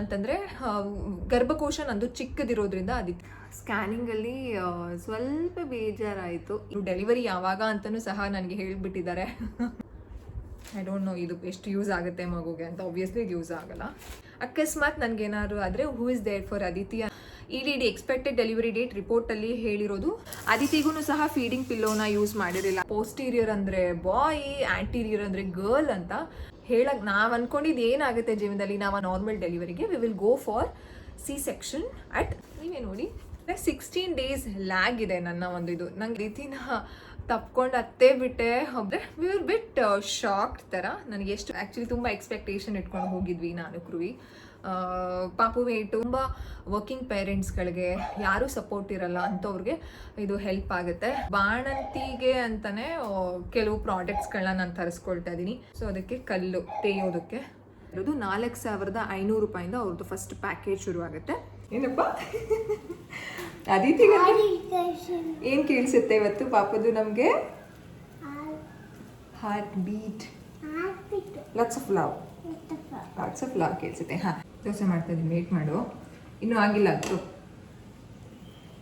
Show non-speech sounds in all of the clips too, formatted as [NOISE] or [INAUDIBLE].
ಅಂತಂದರೆ ಗರ್ಭಕೋಶ ನಂದು ಚಿಕ್ಕದಿರೋದ್ರಿಂದ ಅದಕ್ಕೆ. ಸ್ಕ್ಯಾನಿಂಗಲ್ಲಿ ಸ್ವಲ್ಪ ಬೇಜಾರಾಯಿತು. ಡೆಲಿವರಿ ಯಾವಾಗ ಅಂತಲೂ ಸಹ ನನಗೆ ಹೇಳಿಬಿಟ್ಟಿದ್ದಾರೆ. ಐ ಡೋಂಟ್ ನೋ ಇದು ಎಷ್ಟು ಯೂಸ್ ಆಗುತ್ತೆ ಮಗುಗೆ ಅಂತ. ಆಬ್ವಿಯಸ್ಲಿ ಇದು ಯೂಸ್ ಆಗಲ್ಲ. ಅಕಸ್ಮಾತ್ ನನಗೇನಾದ್ರು ಆದರೆ who is there for Aditi E D D expected delivery date ರಿಪೋರ್ಟಲ್ಲಿ ಹೇಳಿರೋದು. ಅದಿತಿಗೂ ಸಹ ಫೀಡಿಂಗ್ ಪಿಲ್ಲೋನ ಯೂಸ್ ಮಾಡಿರಲಿಲ್ಲ. ಪೋಸ್ಟೀರಿಯರ್ ಅಂದರೆ ಬಾಯ್ ಆಂಟೀರಿಯರ್ ಅಂದರೆ ಗರ್ಲ್ ಅಂತ. ಹೇಳಕ್ ನಾವು ಅನ್ಕೊಂಡಿದ್ದು ಏನಾಗುತ್ತೆ ಜೀವನದಲ್ಲಿ, ನಾವು normal ಡೆಲಿವರಿಗೆ we will go for C section at ನೀವೇ ನೋಡಿ. ಸಿಕ್ಸ್ಟೀನ್ ಡೇಸ್ ಲ್ಯಾಗ್ ಇದೆ ನನ್ನ ಒಂದು ಇದು. ನಂಗೆ ರೀತಿನ ತಪ್ಕೊಂಡು ಅತ್ತೇ ಬಿಟ್ಟೆ ವಿ ವರ್ ಬಿಟ್ ಶಾಕ್ಡ್ ಥರ ನನಗೆ ಎಷ್ಟು ಆ್ಯಕ್ಚುಲಿ ತುಂಬ ಎಕ್ಸ್ಪೆಕ್ಟೇಷನ್ ಇಟ್ಕೊಂಡು ಹೋಗಿದ್ವಿ ನಾನು ಕ್ರುವಿ ಆ, ಪಾಪು ವೇಟ್ ತುಂಬ ವರ್ಕಿಂಗ್ ಪೇರೆಂಟ್ಸ್ಗಳಿಗೆ ಯಾರೂ ಸಪೋರ್ಟ್ ಇರಲ್ಲ ಅಂಥವ್ರಿಗೆ ಇದು ಹೆಲ್ಪ್ ಆಗುತ್ತೆ. ಬಾಣಂತಿಗೆ ಅಂತಲೇ ಕೆಲವು ಪ್ರಾಡಕ್ಟ್ಸ್ಗಳನ್ನ ನಾನು ತರಿಸ್ಕೊಳ್ತಾ ಇದ್ದೀನಿ ಸೊ ಅದಕ್ಕೆ ಕಲ್ಲು ತೇಯೋದಕ್ಕೆ. ಇರೋದು ನಾಲ್ಕು ಸಾವಿರದ ಐನೂರು ರೂಪಾಯಿಂದ ಅವ್ರದ್ದು ಫಸ್ಟ್ ಪ್ಯಾಕೇಜ್ ಶುರುವಾಗುತ್ತೆ. ಏನಪ್ಪ? ಅದಿತಿಗೆ ಏನು ಕೇಳಿಸುತ್ತೆ ಇವತ್ತು ಪಾಪದು ನಮಗೆ? Heartbeat lots of love lots of love ಕೇಳಿಸುತ್ತೆ ಹಾಂ. ದೋಸೆ ಮಾಡ್ತಾ ಇದ್ದೀನಿ. ವೇಟ್ ಮಾಡು. ಇನ್ನೂ ಆಗಿಲ್ಲ ಅದು.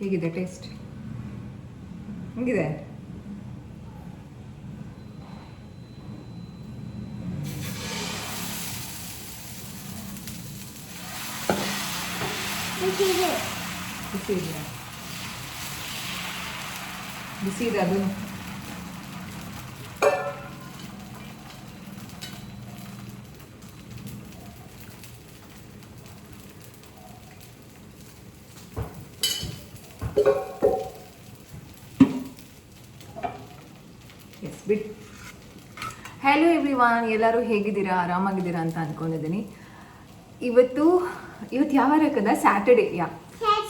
ಹೇಗಿದೆ ಟೇಸ್ಟ್ ಹೆಂಗಿದೆ? ಬಿಸಿ ಇದೆಯಾ ಬಿಸಿ ಇದೆ ಅದು ಎಸ್ ಬಿಟ್ ಹಲೋ ಎವ್ರಿವಾನ್ ಎಲ್ಲರೂ ಹೇಗಿದ್ದೀರಾ? ಆರಾಮಾಗಿದ್ದೀರಾ ಅಂತ ಅನ್ಕೊಂಡಿದ್ದೀನಿ. ಇವತ್ತು ಇವತ್ತು ಯಾವ ಕದ ಸ್ಯಾಟರ್ಡೇ ಯಾ?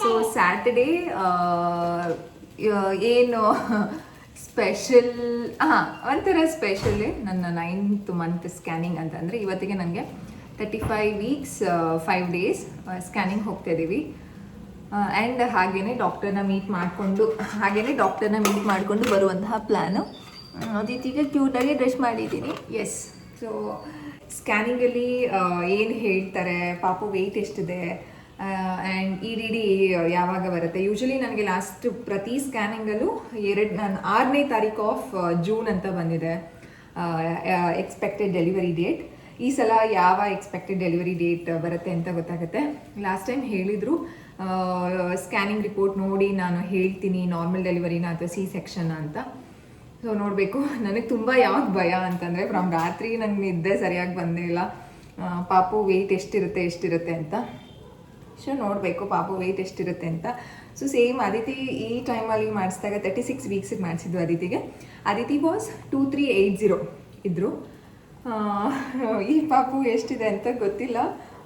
ಸೊ ಸ್ಯಾಟರ್ಡೇ ಏನು ಸ್ಪೆಷಲ್ ಹಾಂ ಒಂಥರ ಸ್ಪೆಷಲ್ಲೇ ನನ್ನ ನೈನ್ತ್ ಮಂತ್ ಸ್ಕ್ಯಾನಿಂಗ್ ಅಂತ. ಅಂದರೆ ಇವತ್ತಿಗೆ ನನಗೆ thirty five weeks five days scanning ಹೋಗ್ತಾ ಇದ್ದೀವಿ ಆ್ಯಂಡ್ ಹಾಗೇನೆ ಡಾಕ್ಟರ್ನ ಮೀಟ್ ಮಾಡಿಕೊಂಡು, ಹಾಗೇನೆ ಡಾಕ್ಟರ್ನ ಮೀಟ್ ಮಾಡಿಕೊಂಡು ಬರುವಂತಹ ಪ್ಲ್ಯಾನು ಅದೀತಿಗೆ ಕ್ಯೂಟಾಗಿ ಡ್ರೆಸ್ ಮಾಡಿದ್ದೀನಿ. ಎಸ್ ಸೊ ಸ್ಕ್ಯಾನಿಂಗಲ್ಲಿ ಏನು ಹೇಳ್ತಾರೆ? ಪಾಪು ವೆಯ್ಟ್ ಎಷ್ಟಿದೆ? ಆ್ಯಂಡ್ ಇ ಡಿ ಡಿ ಯಾವಾಗ ಬರುತ್ತೆ? ಯೂಶಲಿ ನನಗೆ ಲಾಸ್ಟ್ ಪ್ರತಿ ಸ್ಕ್ಯಾನಿಂಗಲ್ಲೂ ಎರಡು, ನಾನು ಆರನೇ ತಾರೀಕು ಆಫ್ ಜೂನ್ ಅಂತ ಬಂದಿದೆ. ಎಕ್ಸ್ಪೆಕ್ಟೆಡ್ ಡೆಲಿವರಿ ಡೇಟ್ ಈ ಸಲ ಯಾವ ಎಕ್ಸ್ಪೆಕ್ಟೆಡ್ ಡೆಲಿವರಿ ಡೇಟ್ ಬರುತ್ತೆ ಅಂತ ಗೊತ್ತಾಗುತ್ತೆ. ಲಾಸ್ಟ್ ಟೈಮ್ ಹೇಳಿದರು ಸ್ಕ್ಯಾನಿಂಗ್ ರಿಪೋರ್ಟ್ ನೋಡಿ ನಾನು ಹೇಳ್ತೀನಿ ನಾರ್ಮಲ್ ಡೆಲಿವರಿನ ಅಥವಾ ಸಿ ಸೆಕ್ಷನ್ ಅಂತ. ಸೊ ನೋಡಬೇಕು. ನನಗೆ ತುಂಬ ಯಾವಾಗ ಭಯ ಅಂತಂದರೆ ಫ್ರಮ್ ರಾತ್ರಿ ನಂಗೆ ನಿದ್ದೆ ಸರಿಯಾಗಿ ಬಂದೇ ಇಲ್ಲ. ಪಾಪು ವೆಯ್ಟ್ ಎಷ್ಟಿರುತ್ತೆ ಎಷ್ಟಿರುತ್ತೆ ಅಂತ. ಸೊ ನೋಡಬೇಕು, ಪಾಪು ವೆಯ್ಟ್ ಎಷ್ಟಿರುತ್ತೆ ಅಂತ. ಸೊ ಸೇಮ್ ಅದಿತಿ ಈ ಟೈಮಲ್ಲಿ ಮಾಡಿಸಿದಾಗ ತರ್ಟಿ ಸಿಕ್ಸ್ ವೀಕ್ಸಿಗೆ ಮಾಡಿಸಿದ್ದು ಅದಿತಿಗೆ Aditi was two three eight zero ಇದ್ದರು ಈ ಪಾಪು ಎಷ್ಟಿದೆ ಅಂತ ಗೊತ್ತಿಲ್ಲ.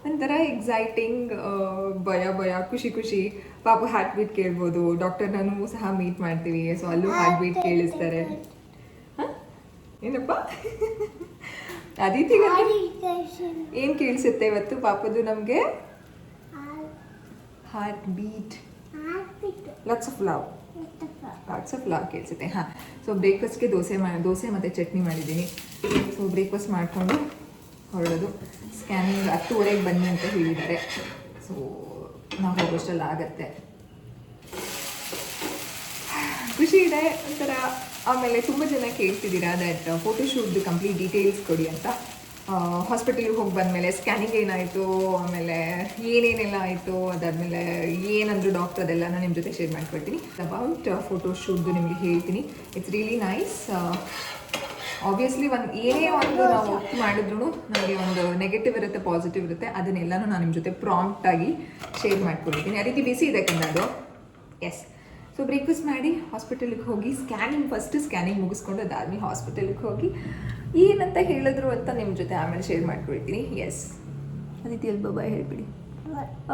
ಒಂಥರ ಎಕ್ಸೈಟಿಂಗ್ ಭಯ ಭಯ, ಖುಷಿ ಖುಷಿ. ಪಾಪು ಹಾರ್ಟ್ ಬೀಟ್ ಕೇಳ್ಬೋದು ಡಾಕ್ಟರ್ನೂ ಸಹ ಮೀಟ್ ಮಾಡ್ತೀವಿ. ಸೊ ಅಲ್ಲೂ ಹಾರ್ಟ್ ಬೀಟ್ ಕೇಳಿಸ್ತಾರೆ? ಏನಪ್ಪ? ಅದೀತಿ ಏನು ಕೇಳಿಸುತ್ತೆ ಇವತ್ತು ಪಾಪದು ನಮಗೆ? Heartbeat lots of love lots of love ಕೇಳಿಸುತ್ತೆ. ಹಾಂ. ಸೊ ಬ್ರೇಕ್ಫಾಸ್ಟ್ಗೆ ದೋಸೆ ದೋಸೆ ಮತ್ತು ಚಟ್ನಿ ಮಾಡಿದ್ದೀನಿ. ಸೊ ಬ್ರೇಕ್ಫಾಸ್ಟ್ ಮಾಡಿಕೊಂಡು ಹೊರಡೋದು. ಸ್ಕ್ಯಾನಿಂಗ್ ಹತ್ತುವರೆಗೆ ಬನ್ನಿ ಅಂತ ಹೇಳಿದ್ದಾರೆ. ಸೊ ನಾವು ಹೋಗೋಷ್ಟರಲ್ಲಿ ಆಗತ್ತೆ. ಖುಷಿ ಇದೆ ಒಂಥರ, ಆಮೇಲೆ ತುಂಬ ಜನ ಕೇಳ್ತಿದ್ದೀರಾ ದಟ್ ಫೋಟೋಶೂಟ್ದು ಕಂಪ್ಲೀಟ್ ಡೀಟೇಲ್ಸ್ ಕೊಡಿ ಅಂತ. ಹಾಸ್ಪಿಟಲ್ಗೆ ಹೋಗಿ ಬಂದಮೇಲೆ ಸ್ಕ್ಯಾನಿಂಗ್ ಏನಾಯಿತು, ಆಮೇಲೆ ಏನೇನೆಲ್ಲ ಆಯಿತು, ಅದಾದಮೇಲೆ ಏನಂದ್ರು ಡಾಕ್ಟರ್ ಅದೆಲ್ಲ ನಾನು ನಿಮ್ಮ ಜೊತೆ ಶೇರ್ ಮಾಡ್ಕೊಳ್ತೀನಿ ಅಬೌಟ್ ಫೋಟೋಶೂಟ್ದು ನಿಮಗೆ ಹೇಳ್ತೀನಿ. ಇಟ್ಸ್ ರಿಯಲಿ ನೈಸ್ ಆಬ್ವಿಯಸ್ಲಿ ಒಂದು ಏನೇ ಒಂದು ನಾವು ವರ್ಕ್ ಮಾಡಿದ್ರು ನಮಗೆ ಒಂದು ನೆಗೆಟಿವ್ ಇರುತ್ತೆ ಪಾಸಿಟಿವ್ ಇರುತ್ತೆ. ಅದನ್ನೆಲ್ಲನೂ ನಾನು ನಿಮ್ಮ ಜೊತೆ ಪ್ರಾಂಪ್ಟಾಗಿ ಶೇರ್ ಮಾಡ್ಕೊಂಡಿದ್ದೀನಿ. ಆ ರೀತಿ ಬಿಸಿ ಇದೆ ಕನ್ನದು ಎಸ್ ಸೊ ಬ್ರೇಕ್ಫಾಸ್ಟ್ ಮಾಡಿ ಹಾಸ್ಪಿಟಲ್ಗೆ ಹೋಗಿ ಸ್ಕ್ಯಾನಿಂಗ್ ಫಸ್ಟ್ ಸ್ಕ್ಯಾನಿಂಗ್ ಮುಗಿಸ್ಕೊಂಡು ಅದಾದ್ಮೇಲೆ ಹಾಸ್ಪಿಟಲ್ಗೆ ಹೋಗಿ ಏನಂತ ಹೇಳಿದ್ರು ಅಂತ ನಿಮ್ಮ ಜೊತೆ ಆಮೇಲೆ ಶೇರ್ ಮಾಡ್ಕೊಳ್ತೀನಿ. ಎಸ್ ಅದಿತಿ ಅಲ್ಲಿ ಬಾಯ್ ಹೇಳ್ಬಿಡಿ.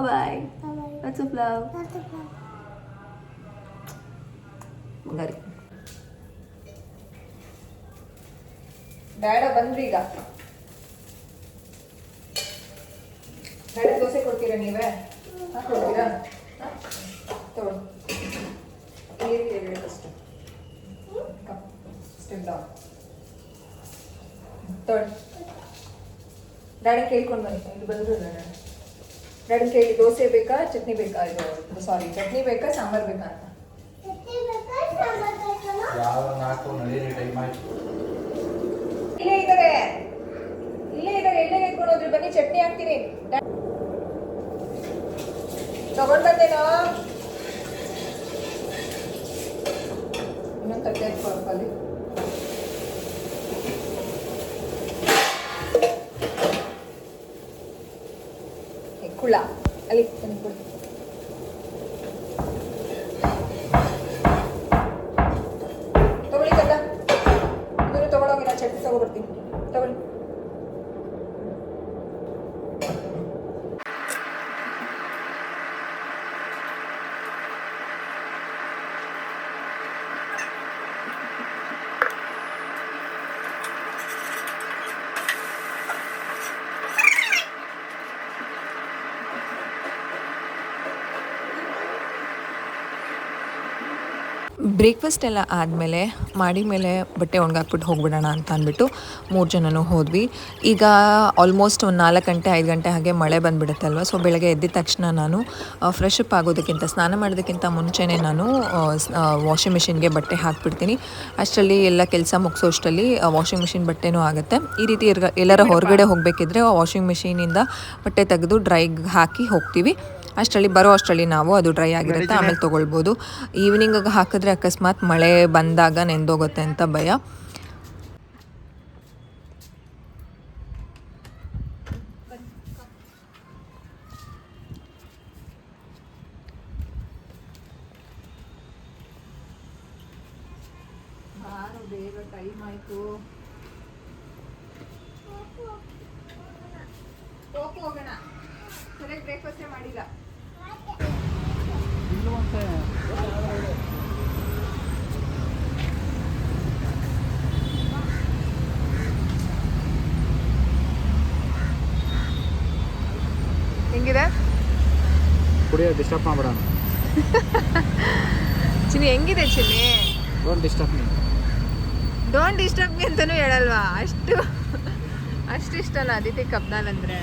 ಬಾಯ್ ಲವ್ ಡ್ಯಾಡ ಬಂದ್ರಿ ಈಗ. ಬೇಡ ದೋಸೆ ಕೊಡ್ತೀರಾ ನೀವೇ? ಹಾಕಿ ಕೊಡ್ತೀರಾ? ತಗೊಳ್ಳಿ ಹೇಳಿ ಫಸ್ಟ್ ಸ್ಟೆಪ್ ಡೌನ್ ತಗೊಳ್ಳಿ ಡ್ಯಾಡಿ ಕೇಳ್ಕೊಂಡು ಬನ್ನಿ. ಇಲ್ಲಿ ಬಂದ್ರು ಡ್ಯಾಡ. ಡ್ಯಾಡಿ ಕೇಳಿ ದೋಸೆ ಬೇಕಾ ಚಟ್ನಿ ಬೇಕಾ? ಇದು ಸಾರಿ ಚಟ್ನಿ ಬೇಕಾ ಸಾಂಬಾರ್ ಬೇಕಾ ಅಂತ. ಯಾವ ನಾಲ್ಕು ನಲ್ಲಿ ಟೈಮ್ ಆಯ್ತು ಇಲ್ಲೇ ಇದ್ದಾರೆ ಇಲ್ಲೇ ಇದ್ದಾರೆ ಎಲ್ಲೇ ಎತ್ಕೊಂಡು ಹೋದ್ರಿ ಬನ್ನಿ ಚಟ್ನಿ ಹಾಕ್ತೀನಿ ಡ್ಯಾ- ತಗೊಂಡ್ ಬಂದೇನೋ ಇನ್ನೊಂದು ತಟ್ಟೆ ಎತ್ಕೊಳಪ್ಪ ಅಲ್ಲಿ ಏ, ಕುಳ್ಳ ಅಲ್ಲಿ ತಂದು ಕೊಡು ಬ್ರೇಕ್ಫಾಸ್ಟ್ ಎಲ್ಲ ಆದಮೇಲೆ ಮಾಡಿ ಮೇಲೆ ಬಟ್ಟೆ ಒಣಗಾಕ್ಬಿಟ್ಟು ಹೋಗ್ಬಿಡೋಣ ಅಂತ ಅಂದ್ಬಿಟ್ಟು ಮೂರು ಜನನೂ ಹೋದ್ವಿ. ಈಗ ಆಲ್ಮೋಸ್ಟ್ ಒಂದು ನಾಲ್ಕು ಗಂಟೆ, ಐದು ಗಂಟೆ ಹಾಗೆ ಮಳೆ ಬಂದುಬಿಡುತ್ತಲ್ವ? ಸೊ ಬೆಳಗ್ಗೆ ಎದ್ದಿದ ತಕ್ಷಣ ನಾನು ಫ್ರೆಶ್ ಅಪ್ ಆಗೋದಕ್ಕಿಂತ, ಸ್ನಾನ ಮಾಡೋದಕ್ಕಿಂತ ಮುಂಚೆನೇ ನಾನು ವಾಷಿಂಗ್ ಮಿಷಿನ್ಗೆ ಬಟ್ಟೆ ಹಾಕ್ಬಿಡ್ತೀನಿ. ಅಷ್ಟರಲ್ಲಿ ಎಲ್ಲ ಕೆಲಸ ಮುಗಿಸೋ ಅಷ್ಟರಲ್ಲಿ ವಾಷಿಂಗ್ ಮಿಷಿನ್ ಬಟ್ಟೆನೂ ಆಗುತ್ತೆ. ಈ ರೀತಿ ಎಲ್ಲರ ಹೊರಗಡೆ ಹೋಗಬೇಕಿದ್ರೆ ವಾಷಿಂಗ್ ಮಿಷಿನಿಂದ ಬಟ್ಟೆ ತೆಗೆದು ಡ್ರೈಗೆ ಹಾಕಿ ಹೋಗ್ತೀವಿ. ಅಷ್ಟರಲ್ಲಿ ಬರೋ ಅಷ್ಟರಲ್ಲಿ ನಾವು ಅದು ಡ್ರೈ ಆಗಿರುತ್ತೆ ಆಮೇಲೆ ತೊಗೊಳ್ಬೋದು. ಈವ್ನಿಂಗ್ ಹಾಕಿದ್ರೆ ಅಕಸ್ಮಾತ್ ಮಳೆ ಬಂದಾಗ ನೆಂದೋಗುತ್ತೆ ಅಂತ ಭಯ. ಹೆಂಗಿದೆ ಕುಡಿಯೋ ಡಿಸ್ಟರ್ಬ್ ಮಾಡ್ಬಿಡೋಣ. [LAUGHS] ಚಿನ್ನಿ ಹೆಂಗಿದೆ Chinni? Don't disturb me don't disturb me ಅಂತಲೂ ಹೇಳಲ್ವಾ? ಅಷ್ಟು ಅಷ್ಟು ಇಷ್ಟಲ್ಲ ಅದಿತಿ ಕಬ್ನಾಲ್ ಅಂದರೆ.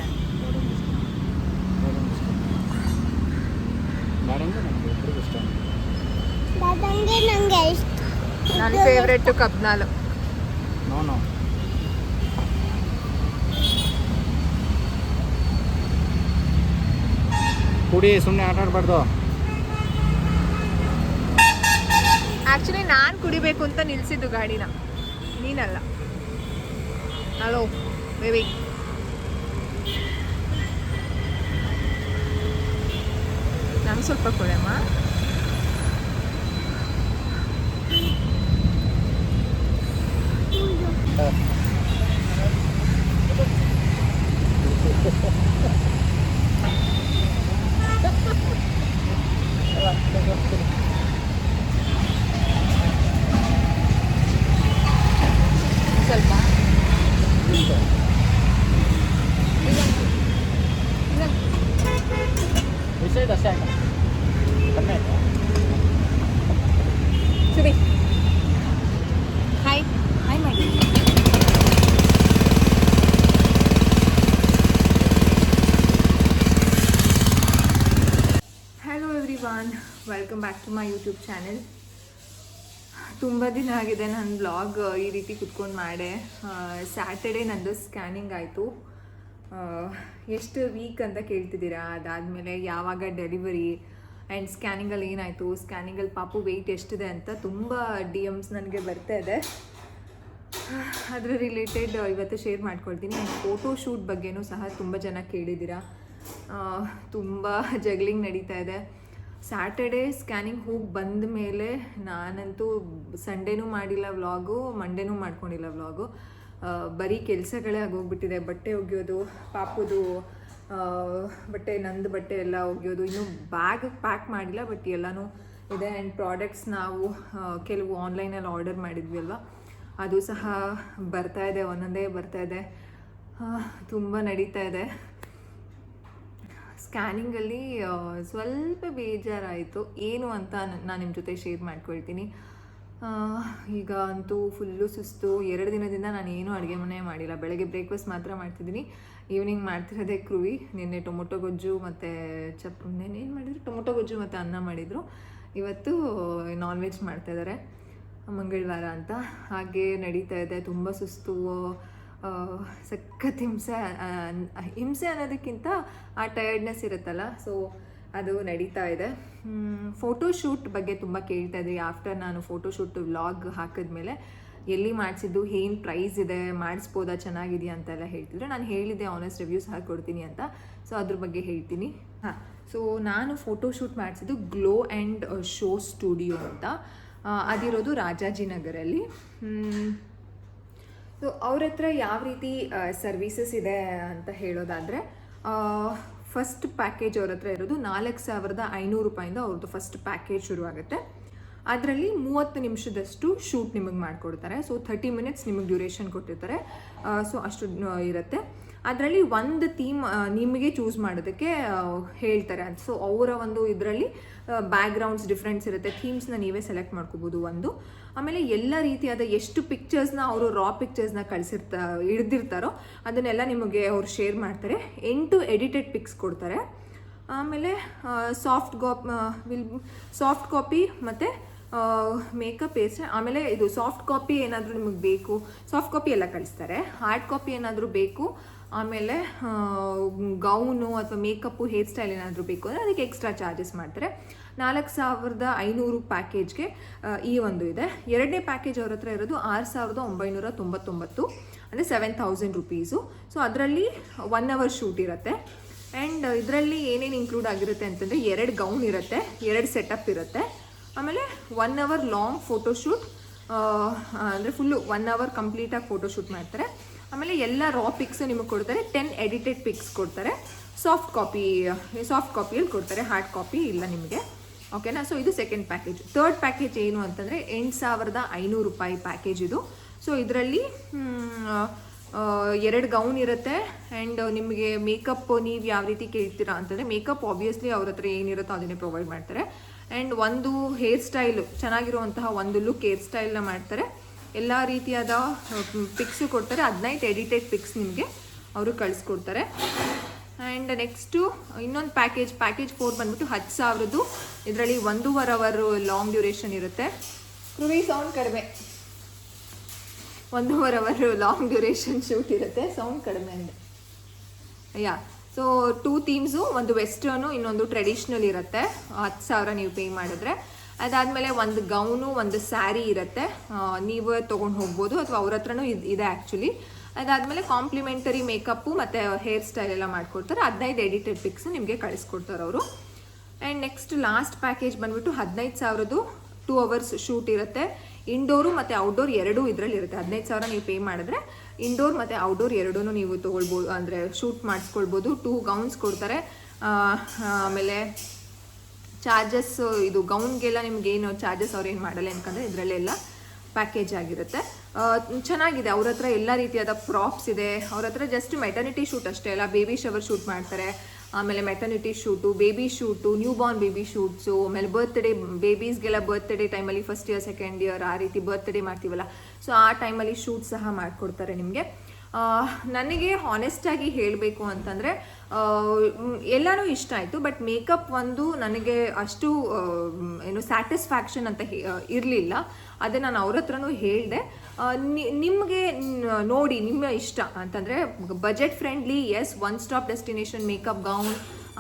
ಇಷ್ಟ. ಇಷ್ಟ. ನನ್ನ ಫೇವ್ರೆಟ್ಟು ಕಬ್ನಾಲು ನೋ ನೋ ಕುಡಿ ಸುಮ್ಮನೆ ಆಟ ಆಡಬಾರ್ದು. ಆ್ಯಕ್ಚುಲಿ ನಾನು ಕುಡಿಬೇಕು ಅಂತ ನಿಲ್ಲಿಸಿದ್ದು ಗಾಡಿನ. ನೀನಲ್ಲ. ಹಲೋ ಬೇಬಿ ನಾನು ಸ್ವಲ್ಪ ಕೊಡಮ್ಮ [LAUGHS] ಸ್ವಲ್ಪ ವಿಷಯ ಅಷ್ಟೇ ಆಯ್ತಾ ಕಡಿಮೆ ಆಯ್ತಾ ಸುಬಿ ಹಾಯ್ ಹಾಯ್ ಮಾಡಿ hello everyone welcome back to my YouTube channel ತುಂಬ ದಿನ ಆಗಿದೆ ನನ್ನ ಬ್ಲಾಗ್ ಈ ರೀತಿ ಕುತ್ಕೊಂಡು ಮಾಡೆ. ಸ್ಯಾಟರ್ಡೆ ನಂದು ಸ್ಕ್ಯಾನಿಂಗ್ ಆಯಿತು. ಎಷ್ಟು ವೀಕ್ ಅಂತ ಕೇಳ್ತಿದ್ದೀರಾ? ಅದಾದಮೇಲೆ ಯಾವಾಗ ಡೆಲಿವರಿ ಆ್ಯಂಡ್ ಸ್ಕ್ಯಾನಿಂಗಲ್ಲಿ ಏನಾಯಿತು? ಸ್ಕ್ಯಾನಿಂಗಲ್ಲಿ ಪಾಪು ವೆಯ್ಟ್ ಎಷ್ಟಿದೆ ಅಂತ ತುಂಬ ಡಿ ಎಮ್ಸ್ ನನಗೆ ಬರ್ತಾ ಇದೆ. ಅದರ ರಿಲೇಟೆಡ್ ಇವತ್ತು ಶೇರ್ ಮಾಡ್ಕೊಳ್ತೀನಿ. ಆ್ಯಂಡ್ ಫೋಟೋ ಶೂಟ್ ಬಗ್ಗೆನೂ ಸಹ ತುಂಬ ಜನ ಕೇಳಿದ್ದೀರಾ. ತುಂಬ ಜಗ್ಲಿಂಗ್ ನಡೀತಾ ಇದೆ. ಸ್ಯಾಟರ್ಡೇ ಸ್ಕ್ಯಾನಿಂಗ್ ಹೋಗಿ ಬಂದ ಮೇಲೆ ನಾನಂತೂ ಸಂಡೇನೂ ಮಾಡಿಲ್ಲ ವ್ಲಾಗು ಮಂಡೇನೂ ಮಾಡ್ಕೊಂಡಿಲ್ಲ ವ್ಲಾಗು ಬರೀ ಕೆಲಸಗಳೇ ಆಗೋಗ್ಬಿಟ್ಟಿದೆ. ಬಟ್ಟೆ ಒಗೆಯೋದು, ಪಾಪದು ಬಟ್ಟೆ, ನಂದು ಬಟ್ಟೆ ಎಲ್ಲ ಒಗೆಯೋದು. ಇನ್ನೂ ಬ್ಯಾಗ್ ಪ್ಯಾಕ್ ಮಾಡಿಲ್ಲ ಬಟ್ ಎಲ್ಲನೂ ಇದೆ. ಆ್ಯಂಡ್ ಪ್ರಾಡಕ್ಟ್ಸ್ ನಾವು ಕೆಲವು ಆನ್ಲೈನಲ್ಲಿ ಆರ್ಡರ್ ಮಾಡಿದ್ವಿ ಅಲ್ವಾ? ಅದು ಸಹ ಬರ್ತಾ ಇದೆ, ಒಂದೊಂದೇ ಬರ್ತಾ ಇದೆ. ತುಂಬ ನಡೀತಾ ಇದೆ. ಸ್ಕ್ಯಾನಿಂಗಲ್ಲಿ ಸ್ವಲ್ಪ ಬೇಜಾರಾಯಿತು. ಏನು ಅಂತ ನಾನು ನಿಮ್ಮ ಜೊತೆ ಶೇರ್ ಮಾಡ್ಕೊಳ್ತೀನಿ. ಈಗ ಅಂತೂ ಫುಲ್ಲು ಸುಸ್ತು. ಎರಡು ದಿನದಿಂದ ನಾನು ಏನೂ ಅಡುಗೆ ಮನೆ ಮಾಡಿಲ್ಲ. ಬೆಳಗ್ಗೆ ಬ್ರೇಕ್ಫಾಸ್ಟ್ ಮಾತ್ರ ಮಾಡ್ತಿದ್ದೀನಿ. ಈವ್ನಿಂಗ್ ಮಾಡ್ತಿರೋದೇ ಕ್ರೂವಿ ನಿನ್ನೆ ಟೊಮೊಟೊ ಗೊಜ್ಜು ಮತ್ತು ಚಪ್, ನೆನ್ನೆ ಏನು ಮಾಡಿದ್ರು? ಟೊಮೊಟೊ ಗೊಜ್ಜು ಮತ್ತು ಅನ್ನ ಮಾಡಿದರು. ಇವತ್ತು ನಾನ್ ವೆಜ್ ಮಾಡ್ತಾಯಿದ್ದಾರೆ ಮಂಗಳವಾರ ಅಂತ. ಹಾಗೆ ನಡೀತಾ ಇದೆ. ತುಂಬ ಸುಸ್ತು. ಸಖತ್ ಹಿಂಸೆ ಹಿಂಸೆ ಅನ್ನೋದಕ್ಕಿಂತ ಆ ಟಯರ್ಡ್ನೆಸ್ ಇರುತ್ತಲ್ಲ ಸೊ ಅದು ನಡೀತಾ ಇದೆ. ಫೋಟೋಶೂಟ್ ಬಗ್ಗೆ ತುಂಬ ಕೇಳ್ತಾ ಇದ್ರಿ. ಆಫ್ಟರ್ ನಾನು ಫೋಟೋಶೂಟ್ ವ್ಲಾಗ್ ಹಾಕಿದ್ಮೇಲೆ ಎಲ್ಲಿ ಮಾಡಿಸಿದ್ದು, ಏನು ಪ್ರೈಸ್ ಇದೆ, ಮಾಡಿಸ್ಬೋದಾ, ಚೆನ್ನಾಗಿದೆಯಾ ಅಂತೆಲ್ಲ ಹೇಳ್ತಿದ್ರು. ನಾನು ಹೇಳಿದ್ದೆ ಆನೆಸ್ಟ್ ರಿವ್ಯೂಸ್ ಹಾಕಿ ಕೊಡ್ತೀನಿ ಅಂತ. ಸೊ ಅದ್ರ ಬಗ್ಗೆ ಹೇಳ್ತೀನಿ. ಹಾಂ ಸೊ ನಾನು ಫೋಟೋಶೂಟ್ ಮಾಡಿಸಿದ್ದು ಗ್ಲೋ ಆ್ಯಂಡ್ ಶೋ ಸ್ಟುಡಿಯೋ ಅಂತ. ಅದಿರೋದು ರಾಜಾಜಿನಗರಲ್ಲಿ. ಸೊ ಅವ್ರ ಹತ್ರ ಯಾವ ರೀತಿ ಸರ್ವಿಸಸ್ ಇದೆ ಅಂತ ಹೇಳೋದಾದರೆ ಫಸ್ಟ್ ಪ್ಯಾಕೇಜ್ ಅವ್ರ ಹತ್ರ ಇರೋದು ನಾಲ್ಕು ಸಾವಿರದ ಐನೂರು ರೂಪಾಯಿಂದ ಅವ್ರದ್ದು ಫಸ್ಟ್ ಪ್ಯಾಕೇಜ್ ಶುರುವಾಗುತ್ತೆ. ಅದರಲ್ಲಿ ಮೂವತ್ತು ನಿಮಿಷದಷ್ಟು ಶೂಟ್ ನಿಮಗೆ ಮಾಡಿಕೊಡ್ತಾರೆ. ಸೊ ಥರ್ಟಿ ಮಿನಿಟ್ಸ್ ನಿಮಗೆ ಡ್ಯೂರೇಷನ್ ಕೊಟ್ಟಿರ್ತಾರೆ. ಸೊ ಅಷ್ಟು ಇರುತ್ತೆ. ಅದರಲ್ಲಿ ಒಂದು ಥೀಮ್ ನಿಮಗೆ ಚೂಸ್ ಮಾಡೋದಕ್ಕೆ ಹೇಳ್ತಾರೆ. ಅದು ಸೊ ಅವರ ಒಂದು ಇದರಲ್ಲಿ ಬ್ಯಾಕ್ಗ್ರೌಂಡ್ಸ್ ಡಿಫ್ರೆನ್ಸ್ ಇರುತ್ತೆ. ಥೀಮ್ಸ್ನ ನೀವೇ ಸೆಲೆಕ್ಟ್ ಮಾಡ್ಕೋಬೋದು ಒಂದು. ಆಮೇಲೆ ಎಲ್ಲ ರೀತಿಯಾದ ಎಷ್ಟು ಪಿಕ್ಚರ್ಸ್ನ ಅವರು ರಾ ಪಿಕ್ಚರ್ಸ್ನ ಕಳಿಸಿರ್ತಾ, ಹಿಡ್ದಿರ್ತಾರೋ, ಅದನ್ನೆಲ್ಲ ನಿಮಗೆ ಅವ್ರು ಶೇರ್ ಮಾಡ್ತಾರೆ. ಎಂಟು ಎಡಿಟೆಡ್ ಪಿಕ್ಸ್ ಕೊಡ್ತಾರೆ. ಆಮೇಲೆ soft copy will soft copy ಮತ್ತು ಮೇಕಪ್ ಪೇಸ್ಟ್ ಆಮೇಲೆ ಇದು ಸಾಫ್ಟ್ ಕಾಪಿ ಏನಾದರೂ ನಿಮಗೆ ಬೇಕು. ಸಾಫ್ಟ್ ಕಾಪಿ ಎಲ್ಲ ಕಳಿಸ್ತಾರೆ. ಹಾರ್ಡ್ ಕಾಪಿ ಏನಾದರೂ ಬೇಕು. ಆಮೇಲೆ ಗೌನು ಅಥವಾ ಮೇಕಪ್ಪು ಹೇರ್ ಸ್ಟೈಲ್ ಏನಾದರೂ ಬೇಕು ಅಂದರೆ ಅದಕ್ಕೆ ಎಕ್ಸ್ಟ್ರಾ ಚಾರ್ಜಸ್ ಮಾಡ್ತಾರೆ. ನಾಲ್ಕು ಸಾವಿರದ ಐನೂರು ಪ್ಯಾಕೇಜ್ಗೆ ಈ ಒಂದು ಇದೆ. ಎರಡನೇ ಪ್ಯಾಕೇಜ್ ಅವ್ರ ಹತ್ರ ಇರೋದು ಆರು ಸಾವಿರದ ಒಂಬೈನೂರ ತೊಂಬತ್ತೊಂಬತ್ತು, ಅಂದರೆ ಸೆವೆನ್ ತೌಸಂಡ್ ರುಪೀಸು ಸೊ ಅದರಲ್ಲಿ ಒನ್ ಅವರ್ ಶೂಟ್ ಇರುತ್ತೆ. ಆ್ಯಂಡ್ ಇದರಲ್ಲಿ ಏನೇನು ಇನ್ಕ್ಲೂಡ್ ಆಗಿರುತ್ತೆ ಅಂತಂದರೆ ಎರಡು ಗೌನ್ ಇರುತ್ತೆ, ಎರಡು ಸೆಟಪ್ ಇರುತ್ತೆ. ಆಮೇಲೆ ಒನ್ ಅವರ್ ಲಾಂಗ್ ಫೋಟೋಶೂಟ್ ಅಂದರೆ ಫುಲ್ಲು ಒನ್ ಅವರ್ ಕಂಪ್ಲೀಟಾಗಿ ಫೋಟೋಶೂಟ್ ಮಾಡ್ತಾರೆ. ಆಮೇಲೆ ಎಲ್ಲ ರಾ ಪಿಕ್ಸ್ ನಿಮಗೆ ಕೊಡ್ತಾರೆ ಟೆನ್ ಎಡಿಟೆಡ್ ಪಿಕ್ಸ್ ಕೊಡ್ತಾರೆ. ಸಾಫ್ಟ್ ಕಾಪಿ ಸಾಫ್ಟ್ ಕಾಪಿಯಲ್ಲಿ ಕೊಡ್ತಾರೆ ಹಾರ್ಡ್ ಕಾಪಿ ಇಲ್ಲ ನಿಮಗೆ. ಓಕೆನಾ ಸೊ ಇದು ಸೆಕೆಂಡ್ ಪ್ಯಾಕೇಜ್ ಥರ್ಡ್ ಪ್ಯಾಕೇಜ್ ಏನು ಅಂತಂದರೆ ಎಂಟು ಸಾವಿರದ ಐನೂರು ರೂಪಾಯಿ ಪ್ಯಾಕೇಜ್ ಇದು. ಸೊ ಇದರಲ್ಲಿ ಎರಡು ಗೌನ್ ಇರುತ್ತೆ ಆ್ಯಂಡ್ ನಿಮಗೆ ಮೇಕಪ್ ನೀವು ಯಾವ ರೀತಿ ಕೇಳ್ತೀರಾ ಅಂತಂದರೆ ಮೇಕಪ್ ಆಬ್ವಿಯಸ್ಲಿ ಅವ್ರ ಹತ್ರ ಏನಿರುತ್ತೋ ಅದನ್ನೇ ಪ್ರೊವೈಡ್ ಮಾಡ್ತಾರೆ. ಆ್ಯಂಡ್ ಒಂದು ಹೇರ್ ಸ್ಟೈಲು ಚೆನ್ನಾಗಿರುವಂತಹ ಒಂದು ಲುಕ್ ಹೇರ್ ಸ್ಟೈಲ್ನ ಮಾಡ್ತಾರೆ. ಎಲ್ಲ ರೀತಿಯಾದ ಪಿಕ್ಸು ಕೊಡ್ತಾರೆ. ಹದಿನೈದು ಎಡಿಟೆಡ್ ಪಿಕ್ಸ್ ನಿಮಗೆ ಅವರು ಕಳಿಸ್ಕೊಡ್ತಾರೆ. ಆ್ಯಂಡ್ ನೆಕ್ಸ್ಟು ಇನ್ನೊಂದು ಪ್ಯಾಕೇಜ್ ಪ್ಯಾಕೇಜ್ ಫೋರ್ ಬಂದ್ಬಿಟ್ಟು ಹತ್ತು ಸಾವಿರದ್ದು. ಇದರಲ್ಲಿ ಒಂದೂವರೆ ಅವರ್ ಲಾಂಗ್ ಡ್ಯೂರೇಷನ್ ಇರುತ್ತೆ. ಕೃವಿ ಸೌಂಡ್ ಕಡಿಮೆ. ಒಂದೂವರೆ ಅವರ್ ಲಾಂಗ್ ಡ್ಯೂರೇಷನ್ ಶೂಟ್ ಇರುತ್ತೆ. ಸೌಂಡ್ ಕಡಿಮೆ ಅಂದರೆ. ಯಾ ಸೊ ಟೂ ಥೀಮ್ಸು ಒಂದು ವೆಸ್ಟರ್ನು ಇನ್ನೊಂದು ಟ್ರೆಡಿಷ್ನಲ್ ಇರುತ್ತೆ. ಹತ್ತು ಸಾವಿರ ನೀವು ಪೇ ಮಾಡಿದ್ರೆ. ಅದಾದಮೇಲೆ ಒಂದು ಗೌನು ಒಂದು ಸ್ಯಾರಿ ಇರುತ್ತೆ. ನೀವು ತೊಗೊಂಡು ಹೋಗ್ಬೋದು ಅಥವಾ ಅವ್ರ ಹತ್ರನೂ ಇದು, ಇದೆ ಆ್ಯಕ್ಚುಲಿ ಅದಾದಮೇಲೆ ಕಾಂಪ್ಲಿಮೆಂಟರಿ ಮೇಕಪ್ಪು ಮತ್ತು ಹೇರ್ ಸ್ಟೈಲ್ ಎಲ್ಲ ಮಾಡ್ಕೊಡ್ತಾರೆ. ಹದಿನೈದು ಎಡಿಟೆಡ್ ಪಿಕ್ಸ್ ನಿಮಗೆ ಕಳಿಸ್ಕೊಡ್ತಾರೆ ಅವರು. ಆ್ಯಂಡ್ ನೆಕ್ಸ್ಟ್ ಲಾಸ್ಟ್ ಪ್ಯಾಕೇಜ್ ಬಂದ್ಬಿಟ್ಟು ಹದಿನೈದು ಸಾವಿರದ್ದು ಟೂ ಅವರ್ಸ್ ಶೂಟ್ ಇರುತ್ತೆ. ಇಂಡೋರು ಮತ್ತು ಔಟ್ಡೋರ್ ಎರಡೂ ಇದರಲ್ಲಿ ಇರುತ್ತೆ ಹದಿನೈದು ಸಾವಿರ ನೀವು ಪೇ ಮಾಡಿದ್ರೆ. ಇಂಡೋರ್ ಮತ್ತು ಔಟ್ಡೋರ್ ಎರಡೂ ನೀವು ತೊಗೊಳ್ಬೋದು, ಅಂದರೆ ಶೂಟ್ ಮಾಡಿಸ್ಕೊಳ್ಬೋದು. ಟೂ ಗೌನ್ಸ್ ಕೊಡ್ತಾರೆ. ಆಮೇಲೆ ಚಾರ್ಜಸ್ ಇದು ಗೌನ್ಗೆಲ್ಲ ನಿಮ್ಗೆ ಏನು ಚಾರ್ಜಸ್ ಅವ್ರು ಏನು ಮಾಡಲ್ಲ ಯಾಕಂದರೆ ಇದರಲ್ಲೆಲ್ಲ ಪ್ಯಾಕೇಜ್ ಆಗಿರುತ್ತೆ. ಚೆನ್ನಾಗಿದೆ. ಅವ್ರ ಹತ್ರ ಎಲ್ಲ ರೀತಿಯಾದ ಪ್ರಾಪ್ಸ್ ಇದೆ. ಅವ್ರ ಹತ್ರ ಜಸ್ಟ್ ಮೆಟರ್ನಿಟಿ ಶೂಟ್ ಅಷ್ಟೇ ಅಲ್ಲ ಬೇಬಿ ಶವರ್ ಶೂಟ್ ಮಾಡ್ತಾರೆ. ಆಮೇಲೆ maternity shoot baby shoot newborn baby shoots ಆಮೇಲೆ ಬರ್ತ್ಡೇ ಬೇಬೀಸ್ಗೆಲ್ಲ ಬರ್ತ್ಡೇ ಟೈಮಲ್ಲಿ ಫಸ್ಟ್ ಇಯರ್ ಸೆಕೆಂಡ್ ಇಯರ್ ಆ ರೀತಿ ಬರ್ತ್ಡೇ ಮಾಡ್ತೀವಲ್ಲ ಸೊ ಆ ಟೈಮಲ್ಲಿ ಶೂಟ್ ಸಹ ಮಾಡಿಕೊಡ್ತಾರೆ ನಿಮಗೆ. ನನಗೆ ಹಾನೆಸ್ಟಾಗಿ ಹೇಳಬೇಕು ಅಂತಂದರೆ ಎಲ್ಲನೂ ಇಷ್ಟ ಆಯಿತು ಬಟ್ ಮೇಕಪ್ ಒಂದು ನನಗೆ ಅಷ್ಟು ಏನು ಸ್ಯಾಟಿಸ್ಫ್ಯಾಕ್ಷನ್ ಅಂತ ಇರಲಿಲ್ಲ. ಅದೇ ನಾನು ಅವ್ರ ಹತ್ರನೂ ಹೇಳಿದೆ. ನಿಮಗೆ ನೋಡಿ, ನಿಮ್ಮ ಇಷ್ಟ ಅಂತಂದರೆ budget friendly is one stop destination makeup gown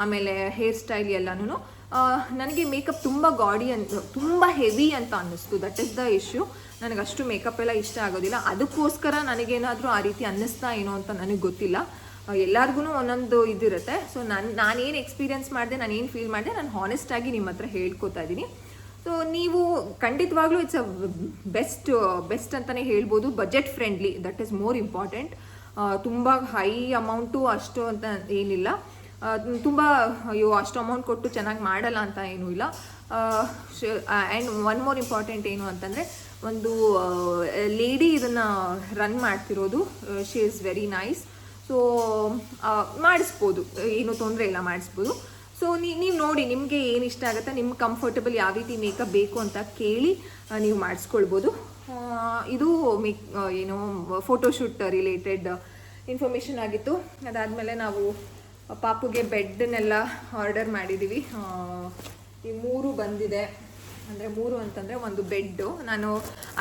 ಆಮೇಲೆ ಹೇರ್ ಸ್ಟೈಲ್ ಎಲ್ಲನೂ ನನಗೆ ಮೇಕಪ್ ತುಂಬ ಗಾಡಿ ಅಂತ ತುಂಬ ಹೆವಿ ಅಂತ ಅನ್ನಿಸ್ತು. ದಟ್ ಇಸ್ ದ ಇಶ್ಯೂ ನನಗೆ ಅಷ್ಟು ಮೇಕಪ್ ಎಲ್ಲ ಇಷ್ಟ ಆಗೋದಿಲ್ಲ. ಅದಕ್ಕೋಸ್ಕರ ನನಗೇನಾದರೂ ಆ ರೀತಿ ಅನ್ನಿಸ್ತಾ ಏನೋ ಅಂತ ನನಗೆ ಗೊತ್ತಿಲ್ಲ. ಎಲ್ಲರಿಗೂ ಒಂದೊಂದು ಇದಿರುತ್ತೆ. ಸೊ ನಾನು, ನಾನೇನು ಎಕ್ಸ್ಪೀರಿಯೆನ್ಸ್ ಮಾಡಿದೆ ನಾನು ಏನು ಫೀಲ್ ಮಾಡಿದೆ, ನಾನು ಹಾನೆಸ್ಟಾಗಿ ನಿಮ್ಮ ಹತ್ರ ಹೇಳ್ಕೊತಾ ಇದ್ದೀನಿ ಸೊ ನೀವು ಖಂಡಿತವಾಗ್ಲೂ ಇಟ್ಸ್ ಅ ಬೆಸ್ಟ್ ಬೆಸ್ಟ್ ಅಂತಲೇ ಹೇಳ್ಬೋದು. Budget friendly that is more important ತುಂಬ ಹೈ ಅಮೌಂಟು ಅಷ್ಟು ಅಂತ ಏನಿಲ್ಲ. ತುಂಬ, ಅಯ್ಯೋ, ಅಷ್ಟು ಅಮೌಂಟ್ ಕೊಟ್ಟು ಚೆನ್ನಾಗಿ ಮಾಡಲ್ಲ ಅಂತ ಏನೂ ಇಲ್ಲ. ಆ್ಯಂಡ್ ಒನ್ ಮೋರ್ ಇಂಪಾರ್ಟೆಂಟ್ ಏನು ಅಂತಂದರೆ ಒಂದು ಲೇಡಿ ಇದನ್ನು ರನ್ ಮಾಡ್ತಿರೋದು. She is very nice so ಮಾಡಿಸ್ಬೋದು. ಏನು ತೊಂದರೆ ಇಲ್ಲ, ಮಾಡಿಸ್ಬೋದು. ಸೊ ನೀವು ನೋಡಿ, ನಿಮಗೆ ಏನು ಇಷ್ಟ ಆಗುತ್ತೆ ನಿಮ್ಗೆ ಕಂಫರ್ಟಬಲ್ ಯಾವ ರೀತಿ ಮೇಕಪ್ ಬೇಕು ಅಂತ ಕೇಳಿ ನೀವು ಮಾಡಿಸ್ಕೊಳ್ಬೋದು. ಇದು ಮೇಕ್ ಏನು ಫೋಟೋಶೂಟ್ ರಿಲೇಟೆಡ್ ಇನ್ಫಾರ್ಮೇಷನ್ ಆಗಿತ್ತು. ಅದಾದಮೇಲೆ ನಾವು ಪಾಪುಗೆ ಬೆಡ್ನೆಲ್ಲ ಆರ್ಡರ್ ಮಾಡಿದ್ದೀವಿ ಈ ಮೂರು ಬಂದಿದೆ. ಅಂದರೆ ಮೂರು ಅಂತಂದರೆ ಒಂದು ಬೆಡ್ಡು ನಾನು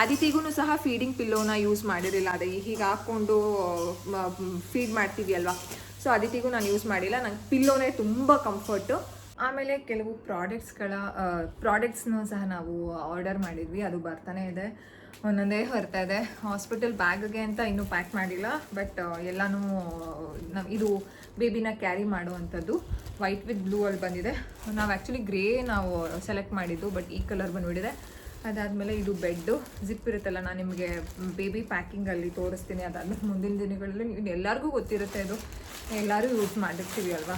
ಅದಿತಿಗೂ ಸಹ ಫೀಡಿಂಗ್ ಪಿಲ್ಲೋನ ಯೂಸ್ ಮಾಡಿರಲಿಲ್ಲ. ಅದೇ ಹೀಗೆ ಹಾಕ್ಕೊಂಡು ಫೀಡ್ ಮಾಡ್ತೀವಿ ಅಲ್ವಾ? ಸೊ ಅದಿತಿಗೂ ನಾನು ಯೂಸ್ ಮಾಡಿಲ್ಲ. ನಂಗೆ ಪಿಲ್ಲೋನೇ ತುಂಬ ಕಂಫರ್ಟು ಆಮೇಲೆ ಕೆಲವು ಪ್ರಾಡಕ್ಟ್ಸ್ಗಳ ಪ್ರಾಡಕ್ಟ್ಸ್ನೂ ಸಹ ನಾವು ಆರ್ಡರ್ ಮಾಡಿದ್ವಿ. ಅದು ಬರ್ತಾನೆ ಇದೆ. ಒಂದೊಂದೇ ಬರ್ತಾ ಇದೆ. ಹಾಸ್ಪಿಟಲ್ ಬ್ಯಾಗ್ಗೆ ಅಂತ ಇನ್ನೂ ಪ್ಯಾಕ್ ಮಾಡಿಲ್ಲ. ಬಟ್ ಎಲ್ಲನೂ ಇದು ಬೇಬಿನ ಕ್ಯಾರಿ ಮಾಡುವಂಥದ್ದು. ವೈಟ್ ವಿತ್ ಬ್ಲೂ ಅಲ್ಲಿ ಬಂದಿದೆ. ನಾವು ಆ್ಯಕ್ಚುಲಿ ಗ್ರೇ ನಾವು ಸೆಲೆಕ್ಟ್ ಮಾಡಿದ್ದು ಬಟ್ ಈ ಕಲರ್ ಬಂದುಬಿಟ್ಟಿದೆ ಅದಾದಮೇಲೆ ಇದು ಬೆಡ್ಡು ಜಿಪ್ ಇರುತ್ತಲ್ಲ, ನಾನು ನಿಮಗೆ ಬೇಬಿ ಪ್ಯಾಕಿಂಗಲ್ಲಿ ತೋರಿಸ್ತೀನಿ. ಅದಾದಮೇಲೆ ಮುಂದಿನ ದಿನಗಳಲ್ಲಿ ನೀವು ಎಲ್ಲರಿಗೂ ಗೊತ್ತಿರುತ್ತೆ ಇದು. ಎಲ್ಲರೂ ಯೂಸ್ ಮಾಡಿರ್ತೀವಿ ಅಲ್ವಾ?